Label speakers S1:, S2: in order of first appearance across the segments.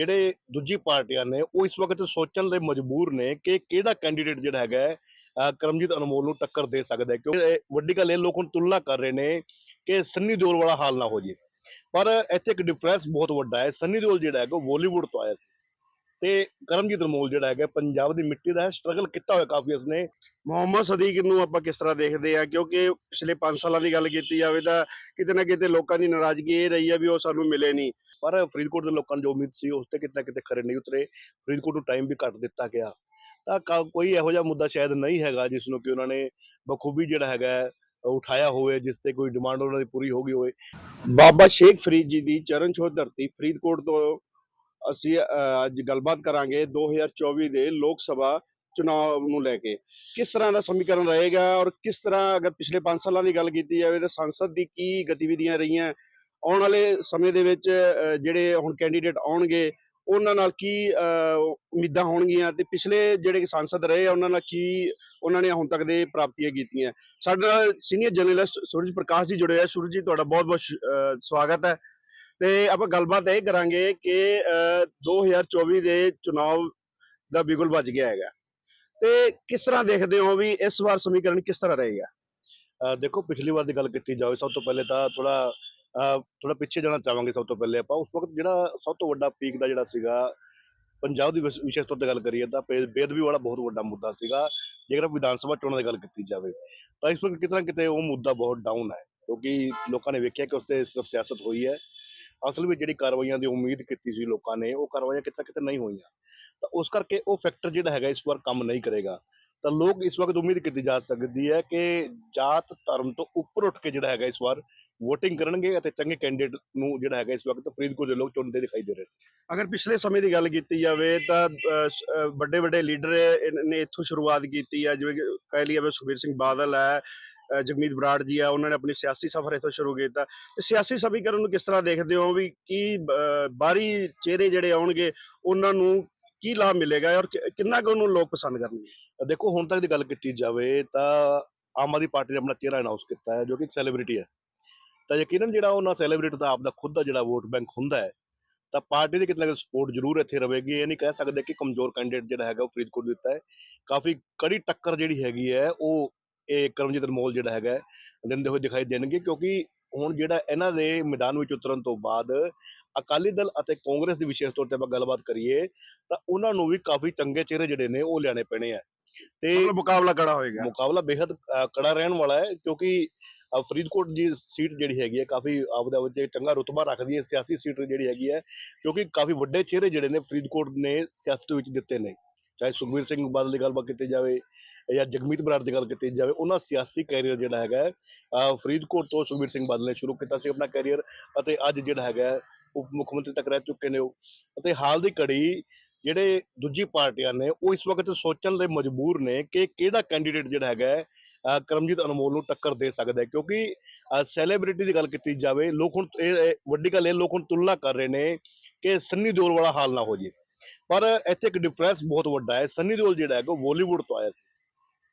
S1: ਜਿਹੜੇ ਦੂਜੀ ਪਾਰਟੀਆਂ ਨੇ, ਉਹ ਇਸ ਵਕਤ ਸੋਚਣ ਲਈ ਮਜਬੂਰ ਨੇ ਕਿ ਕਿਹੜਾ ਕੈਂਡੀਡੇਟ ਜਿਹੜਾ ਹੈਗਾ ਕਰਮਜੀਤ ਅਨਮੋਲ ਨੂੰ ਟੱਕਰ ਦੇ ਸਕਦਾ ਹੈ। ਕਿਉਂਕਿ ਵੱਡੀ ਗੱਲ ਇਹ, ਲੋਕ ਹੁਣ ਤੁਲਨਾ ਕਰ ਰਹੇ ਨੇ ਕਿ ਸੰਨੀ ਦਿਓਲ ਵਾਲਾ ਹਾਲ ਨਾ ਹੋ ਜੇ ਪਰ ਇੱਥੇ ਇੱਕ ਡਿਫਰੈਂਸ ਬਹੁਤ ਵੱਡਾ ਹੈ। ਸੰਨੀ ਦਿਓਲ ਜਿਹੜਾ ਹੈਗਾ, ਉਹ ਬਾਲੀਵੁੱਡ ਤੋਂ ਆਇਆ ਸੀ। ਤੇ ਕਰਮਜੀਤ ਅਨਮੋਲ ਜਿਹੜਾ ਹੈਗਾ, ਪੰਜਾਬ ਦੀ ਮਿੱਟੀ ਦਾ ਹੈ ਸਟਰਗਲ ਕੀਤਾ ਹੋਇਆ ਕਾਫੀ ਉਸਨੇ।
S2: ਮੁਹੰਮਦ ਸਦੀਕ ਨੂੰ ਆਪਾਂ ਕਿਸ ਤਰ੍ਹਾਂ ਦੇਖਦੇ ਆ ਕਿਉਂਕਿ ਪਿਛਲੇ 5 ਸਾਲਾਂ ਦੀ ਗੱਲ ਕੀਤੀ ਜਾਵੇ ਤਾਂ ਕਿਤੇ ਨਾ ਕਿਤੇ ਲੋਕਾਂ ਦੀ ਨਾਰਾਜ਼ਗੀ ਇਹ ਰਹੀ ਆ ਵੀ ਉਹ ਸਾਨੂੰ ਮਿਲੇ ਨਹੀਂ।
S1: ਪਰ ਫਰੀਦਕੋਟ ਦੇ ਲੋਕਾਂ ਨੂੰ ਜੋ ਉਮੀਦ ਸੀ, ਉਸ ਤੇ ਕਿਤੇ ਨਾ ਕਿਤੇ ਖਰੇ ਨਹੀਂ ਉਤਰੇ। ਫਰੀਦਕੋਟ ਨੂੰ ਟਾਈਮ ਵੀ ਘੱਟ ਦਿੱਤਾ ਗਿਆ। ਤਾਂ ਕਾ- ਕੋਈ ਇਹੋ ਜਿਹਾ ਮੁੱਦਾ ਸ਼ਾਇਦ ਨਹੀਂ ਹੈਗਾ ਜਿਸ ਨੂੰ ਕਿ ਉਹਨਾਂ ਨੇ ਬਖੂਬੀ ਜਿਹੜਾ ਹੈਗਾ ਉਠਾਇਆ ਹੋਵੇ, ਜਿਸ ਤੇ ਕੋਈ ਡਿਮਾਂਡ ਉਹਨਾਂ ਦੀ ਪੂਰੀ ਹੋ ਗਈ ਹੋਵੇ।
S2: ਬਾਬਾ ਸ਼ੇਖ ਫਰੀਦ ਜੀ ਦੀ ਚਰਨ ਛੋਹ ਧਰਤੀ ਫਰੀਦਕੋਟ ਤੋਂ ਅਸੀਂ ਅੱਜ ਗੱਲਬਾਤ ਕਰਾਂਗੇ 2024 ਦੇ ਲੋਕ ਸਭਾ ਚੁਣਾਵ ਨੂੰ ਲੈ ਕੇ। ਕਿਸ ਤਰ੍ਹਾਂ ਦਾ ਸਮੀਕਰਨ ਰਹੇਗਾ ਔਰ ਕਿਸ ਤਰ੍ਹਾਂ ਅਗਰ ਪਿਛਲੇ 5 ਸਾਲਾਂ ਦੀ ਗੱਲ ਕੀਤੀ ਜਾਵੇ ਤਾਂ ਸੰਸਦ ਦੀ ਕੀ ਗਤੀਵਿਧੀਆਂ ਰਹੀਆਂ, ਆਉਣ ਵਾਲੇ ਸਮੇਂ ਦੇ ਵਿੱਚ ਜਿਹੜੇ ਹੁਣ ਕੈਂਡੀਡੇਟ ਆਉਣਗੇ, ਉਹਨਾਂ ਨਾਲ ਕੀ ਉਮੀਦਾਂ ਹੋਣਗੀਆਂ ਤੇ ਪਿਛਲੇ ਜਿਹੜੇ ਸੰਸਦ ਰਹੇ ਆ, ਉਹਨਾਂ ਨਾਲ ਕੀ ਉਹਨਾਂ ਨੇ ਹੁਣ ਤੱਕ ਦੇ ਪ੍ਰਾਪਤੀਆਂ ਕੀਤੀਆਂ। ਸਾਡੇ ਨਾਲ ਸੀਨੀਅਰ ਜਰਨਲਿਸਟ ਸੂਰਜ ਪ੍ਰਕਾਸ਼ ਜੀ ਜੁੜੇ ਆ। ਸੂਰਜ ਜੀ, ਤੁਹਾਡਾ ਬਹੁਤ ਬਹੁਤ ਸ਼- ਸਵਾਗਤ ਹੈ। ਤੇ ਆਪਾਂ ਗੱਲਬਾਤ ਇਹ ਕਰਾਂਗੇ ਕਿ ਅਹ, 2024 ਦੇ ਚੁਣਾਵ ਦਾ ਬਿਗੁਲ ਵੱਜ ਗਿਆ ਹੈਗਾ। ਤੇ ਕਿਸ ਤਰ੍ਹਾਂ ਦੇਖਦੇ ਹੋ ਵੀ ਇਸ ਵਾਰ ਸਮੀਕਰਨ ਕਿਸ ਤਰ੍ਹਾਂ ਰਹੇਗਾ?
S1: ਦੇਖੋ ਪਿਛਲੀ ਵਾਰ ਦੀ ਗੱਲ ਕੀਤੀ ਜਾਵੇ ਸਭ ਤੋਂ ਪਹਿਲੇ ਤਾਂ ਥੋੜਾ ਥੋੜਾ ਪਿੱਛੇ ਜਾਣਾ ਚਾਹਾਂਗੇ ਸਭ ਤੋਂ ਪਹਿਲੇ ਆਪਾਂ। ਉਸ ਵਕਤ ਜਿਹੜਾ ਸਭ ਤੋਂ ਵੱਡਾ ਪੀਕ ਦਾ ਜਿਹੜਾ ਸੀਗਾ ਪੰਜਾਬ ਦੀ ਵਿਸ਼- ਵਿਸ਼ੇਸ਼ ਤੌਰ ਤੇ ਗੱਲ ਕਰੀਏ ਤਾਂ ਬੇਦਬੀ ਵਾਲਾ ਬਹੁਤ ਵੱਡਾ ਮੁੱਦਾ ਸੀਗਾ ਜੇਕਰ ਵਿਧਾਨ ਸਭਾ ਚੋਣਾਂ ਦੀ ਗੱਲ ਕੀਤੀ ਜਾਵੇ ਤਾਂ ਇਸ ਵਕਤ ਕਿਤੇ ਨਾ ਕਿਤੇ ਉਹ ਮੁੱਦਾ ਬਹੁਤ ਡਾਊਨ ਹੈ ਕਿਉਂਕਿ ਲੋਕਾਂ ਨੇ ਵੇਖਿਆ ਕਿ ਉਸ ਤੇ ਸਿਰਫ ਸਿਆਸਤ ਹੋਈ ਹੈ। ਅਸਲ ਵਿੱਚ ਜਿਹੜੀ ਕਾਰਵਾਈਆਂ ਦੀ ਉਮੀਦ ਕੀਤੀ ਸੀ ਲੋਕਾਂ ਨੇ, ਉਹ ਕਾਰਵਾਈਆਂ ਕਿਤੇ ਨਾ ਕਿਤੇ ਨਹੀਂ ਹੋਈਆਂ। ਤਾਂ ਉਸ ਕਰਕੇ ਉਹ ਫੈਕਟਰ ਜਿਹੜਾ ਹੈਗਾ ਇਸ ਵਾਰ ਕੰਮ ਨਹੀਂ ਕਰੇਗਾ। ਤਾਂ ਲੋਕ ਇਸ ਵਕਤ ਉਮੀਦ ਕੀਤੀ ਜਾ ਸਕਦੀ ਹੈ ਕਿ ਜਾਤ ਧਰਮ ਤੋਂ ਉੱਪਰ ਉੱਠ ਕੇ ਜਿਹੜਾ ਹੈਗਾ ਇਸ ਵਾਰ ਵੋਟਿੰਗ ਕਰਨਗੇ ਅਤੇ ਚੰਗੇ ਕੈਂਡੀਡੇਟ ਨੂੰ ਜਿਹੜਾ ਹੈਗਾ ਇਸ ਵਕਤ ਫਰੀਦਕੋਟ ਦੇ ਲੋਕ ਚੁਣਦੇ ਦਿਖਾਈ ਦੇ ਰਹੇ
S2: ਅਗਰ ਪਿਛਲੇ ਸਮੇਂ ਦੀ ਗੱਲ ਕੀਤੀ ਜਾਵੇ ਤਾਂ ਵੱਡੇ ਵੱਡੇ ਲੀਡਰ ਨੇ ਇੱਥੋਂ ਸ਼ੁਰੂਆਤ ਕੀਤੀ ਹੈ। ਜਿਵੇਂ ਕਿ ਕਹਿ ਲਈਏ ਵੀ ਸੁਖਬੀਰ ਸਿੰਘ ਬਾਦਲ ਹੈ ਜਗਮੀਤ ਬਰਾੜ ਜੀ ਆ, ਉਹਨਾਂ ਨੇ ਆਪਣੀ ਸਿਆਸੀ ਸਫ਼ਰ ਇੱਥੋਂ ਸ਼ੁਰੂ ਕੀਤਾ। ਤੇ ਸਿਆਸੀ ਸਮੀਕਰਨ ਨੂੰ ਕਿਸ ਤਰ੍ਹਾਂ ਦੇਖਦੇ ਹੋ ਵੀ ਕੀ ਬਾਹਰੀ ਚਿਹਰੇ ਜਿਹੜੇ ਆਉਣਗੇ, ਉਹਨਾਂ ਨੂੰ ਕੀ ਲਾਭ ਮਿਲੇਗਾ ਔਰ ਕਿ- ਕਿੰਨਾ ਕੁ ਉਹਨੂੰ ਲੋਕ ਪਸੰਦ ਕਰਨਗੇ?
S1: ਦੇਖੋ, ਹੁਣ ਤੱਕ ਦੀ ਗੱਲ ਕੀਤੀ ਜਾਵੇ ਤਾਂ ਆਮ ਆਦਮੀ ਪਾਰਟੀ ਨੇ ਆਪਣਾ ਚਿਹਰਾ ਅਨਾਉਂਸ ਕੀਤਾ ਹੈ, ਜੋ ਕਿ ਇੱਕ ਸੈਲੀਬ੍ਰਿਟੀ ਹੈ। ਤਾਂ ਯਕੀਨਨ ਜਿਹੜਾ ਉਹਨਾਂ ਸੈਲੀਬ੍ਰਿਟੀ ਦਾ ਆਪਦਾ ਖੁਦ ਦਾ ਜਿਹੜਾ ਵੋਟ ਬੈਂਕ ਹੁੰਦਾ ਹੈ, ਤਾਂ ਪਾਰਟੀ ਦੀ ਕਿਤੇ ਨਾ ਕਿਤੇ ਸਪੋਰਟ ਜ਼ਰੂਰ ਇੱਥੇ ਰਹੇਗੀ। ਇਹ ਨਹੀਂ ਕਹਿ ਸਕਦੇ ਕਿ ਕਮਜ਼ੋਰ ਕੈਂਡੀਡੇਟ ਜਿਹੜਾ ਹੈਗਾ ਉਹ ਫਰੀਦਕੋਟ ਦਿੱਤਾ ਹੈ। ਕਾਫੀ ਕੜੀ ਟੱਕਰ ਜਿਹੜੀ ਹੈਗੀ ਹੈ, ਉਹ ਇਹ ਕਰਮਜੀਤ ਅਨਮੋਲ ਜਿਹੜਾ ਹੈਗਾ ਦਿੰਦੇ ਹੋਏ ਦਿਖਾਈ ਦੇਣਗੇ ਕਿਉਂਕਿ ਹੁਣ ਜਿਹੜਾ ਇਹਨਾਂ ਦੇ ਮੈਦਾਨ ਵਿੱਚ ਉਤਰਨ ਤੋਂ ਬਾਅਦ ਅਕਾਲੀ ਦਲ ਅਤੇ ਕਾਂਗਰਸ ਦੀ ਵਿਸ਼ੇਸ਼ ਤੌਰ ਤੇ ਆਪਾਂ ਗੱਲਬਾਤ ਕਰੀਏ ਤਾਂ ਉਹਨਾਂ ਨੂੰ ਵੀ ਕਾਫੀ ਚੰਗੇ ਚਿਹਰੇ ਜਿਹੜੇ ਨੇ ਉਹ ਲਿਆਣੇ ਪੈਣੇ ਆ। ਤੇ
S2: ਮੁਕਾਬਲਾ ਕੜਾ ਹੋਏਗਾ।
S1: ਮੁਕਾਬਲਾ ਬੇहद ਕੜਾ ਰਹਿਣ ਵਾਲਾ ਹੈ ਕਿਉਂਕਿ ਫਰੀਦਕੋਟ ਦੀ ਸੀਟ ਜਿਹੜੀ ਹੈਗੀ ਹੈ ਕਾਫੀ ਆਪਦਾ ਵਿੱਚ ਚੰਗਾ ਰੁਤਬਾ ਰੱਖਦੀ ਹੈ ਸਿਆਸੀ ਸੀਟ ਜਿਹੜੀ ਹੈਗੀ ਹੈ ਕਿਉਂਕਿ ਕਾਫੀ ਵੱਡੇ ਚਿਹਰੇ ਜਿਹੜੇ ਨੇ ਫਰੀਦਕੋਟ ਨੇ ਸਿਆਸਤ ਵਿੱਚ ਦਿੱਤੇ ਨੇ। ਚਾਹੇ ਸੁਖਬੀਰ ਸਿੰਘ ਬਾਦਲ ਦੀ ਗੱਲਬਾਤ ਕੀਤੀ ਜਾਵੇ ਜਾਂ ਜਗਮੀਤ ਬਰਾੜ ਦੀ ਗੱਲ ਕੀਤੀ ਜਾਵੇ, ਉਹਨਾਂ ਸਿਆਸੀ ਕੈਰੀਅਰ ਜਿਹੜਾ ਹੈਗਾ ਫਰੀਦਕੋਟ ਤੋਂ ਸੁਖਬੀਰ ਸਿੰਘ ਬਾਦਲ ਨੇ ਸ਼ੁਰੂ ਕੀਤਾ ਸੀ ਆਪਣਾ ਕੈਰੀਅਰ ਅਤੇ ਅੱਜ ਜਿਹੜਾ ਹੈਗਾ ਉਪ ਮੁੱਖ ਮੰਤਰੀ ਤੱਕ ਰਹਿ ਚੁੱਕੇ ਨੇ ਉਹ। ਅਤੇ ਹਾਲ ਦੀ ਘੜੀ ਜਿਹੜੇ ਦੂਜੀ ਪਾਰਟੀਆਂ ਨੇ, ਉਹ ਇਸ ਵਕਤ ਸੋਚਣ ਲਈ ਮਜਬੂਰ ਨੇ ਕਿ ਕਿਹੜਾ ਕੈਂਡੀਡੇਟ ਜਿਹੜਾ ਹੈਗਾ ਕਰਮਜੀਤ ਅਨਮੋਲ ਨੂੰ ਟੱਕਰ ਦੇ ਸਕਦਾ ਹੈ। ਕਿਉਂਕਿ ਸੈਲੀਬ੍ਰਿਟੀ ਦੀ ਗੱਲ ਕੀਤੀ ਜਾਵੇ, ਲੋਕ ਹੁਣ ਇਹ ਇਹ ਵੱਡੀ ਗੱਲ ਇਹ, ਲੋਕ ਹੁਣ ਤੁਲਨਾ ਕਰ ਰਹੇ ਨੇ ਕਿ ਸੰਨੀ ਦਿਓਲ ਵਾਲਾ ਹਾਲ ਨਾ ਹੋ ਜੇ ਪਰ ਇੱਥੇ ਇੱਕ ਡਿਫਰੈਂਸ ਬਹੁਤ ਵੱਡਾ ਹੈ। ਸੰਨੀ ਦਿਓਲ ਜਿਹੜਾ ਹੈਗਾ, ਉਹ ਬਾਲੀਵੁੱਡ ਤੋਂ ਆਇਆ ਸੀ।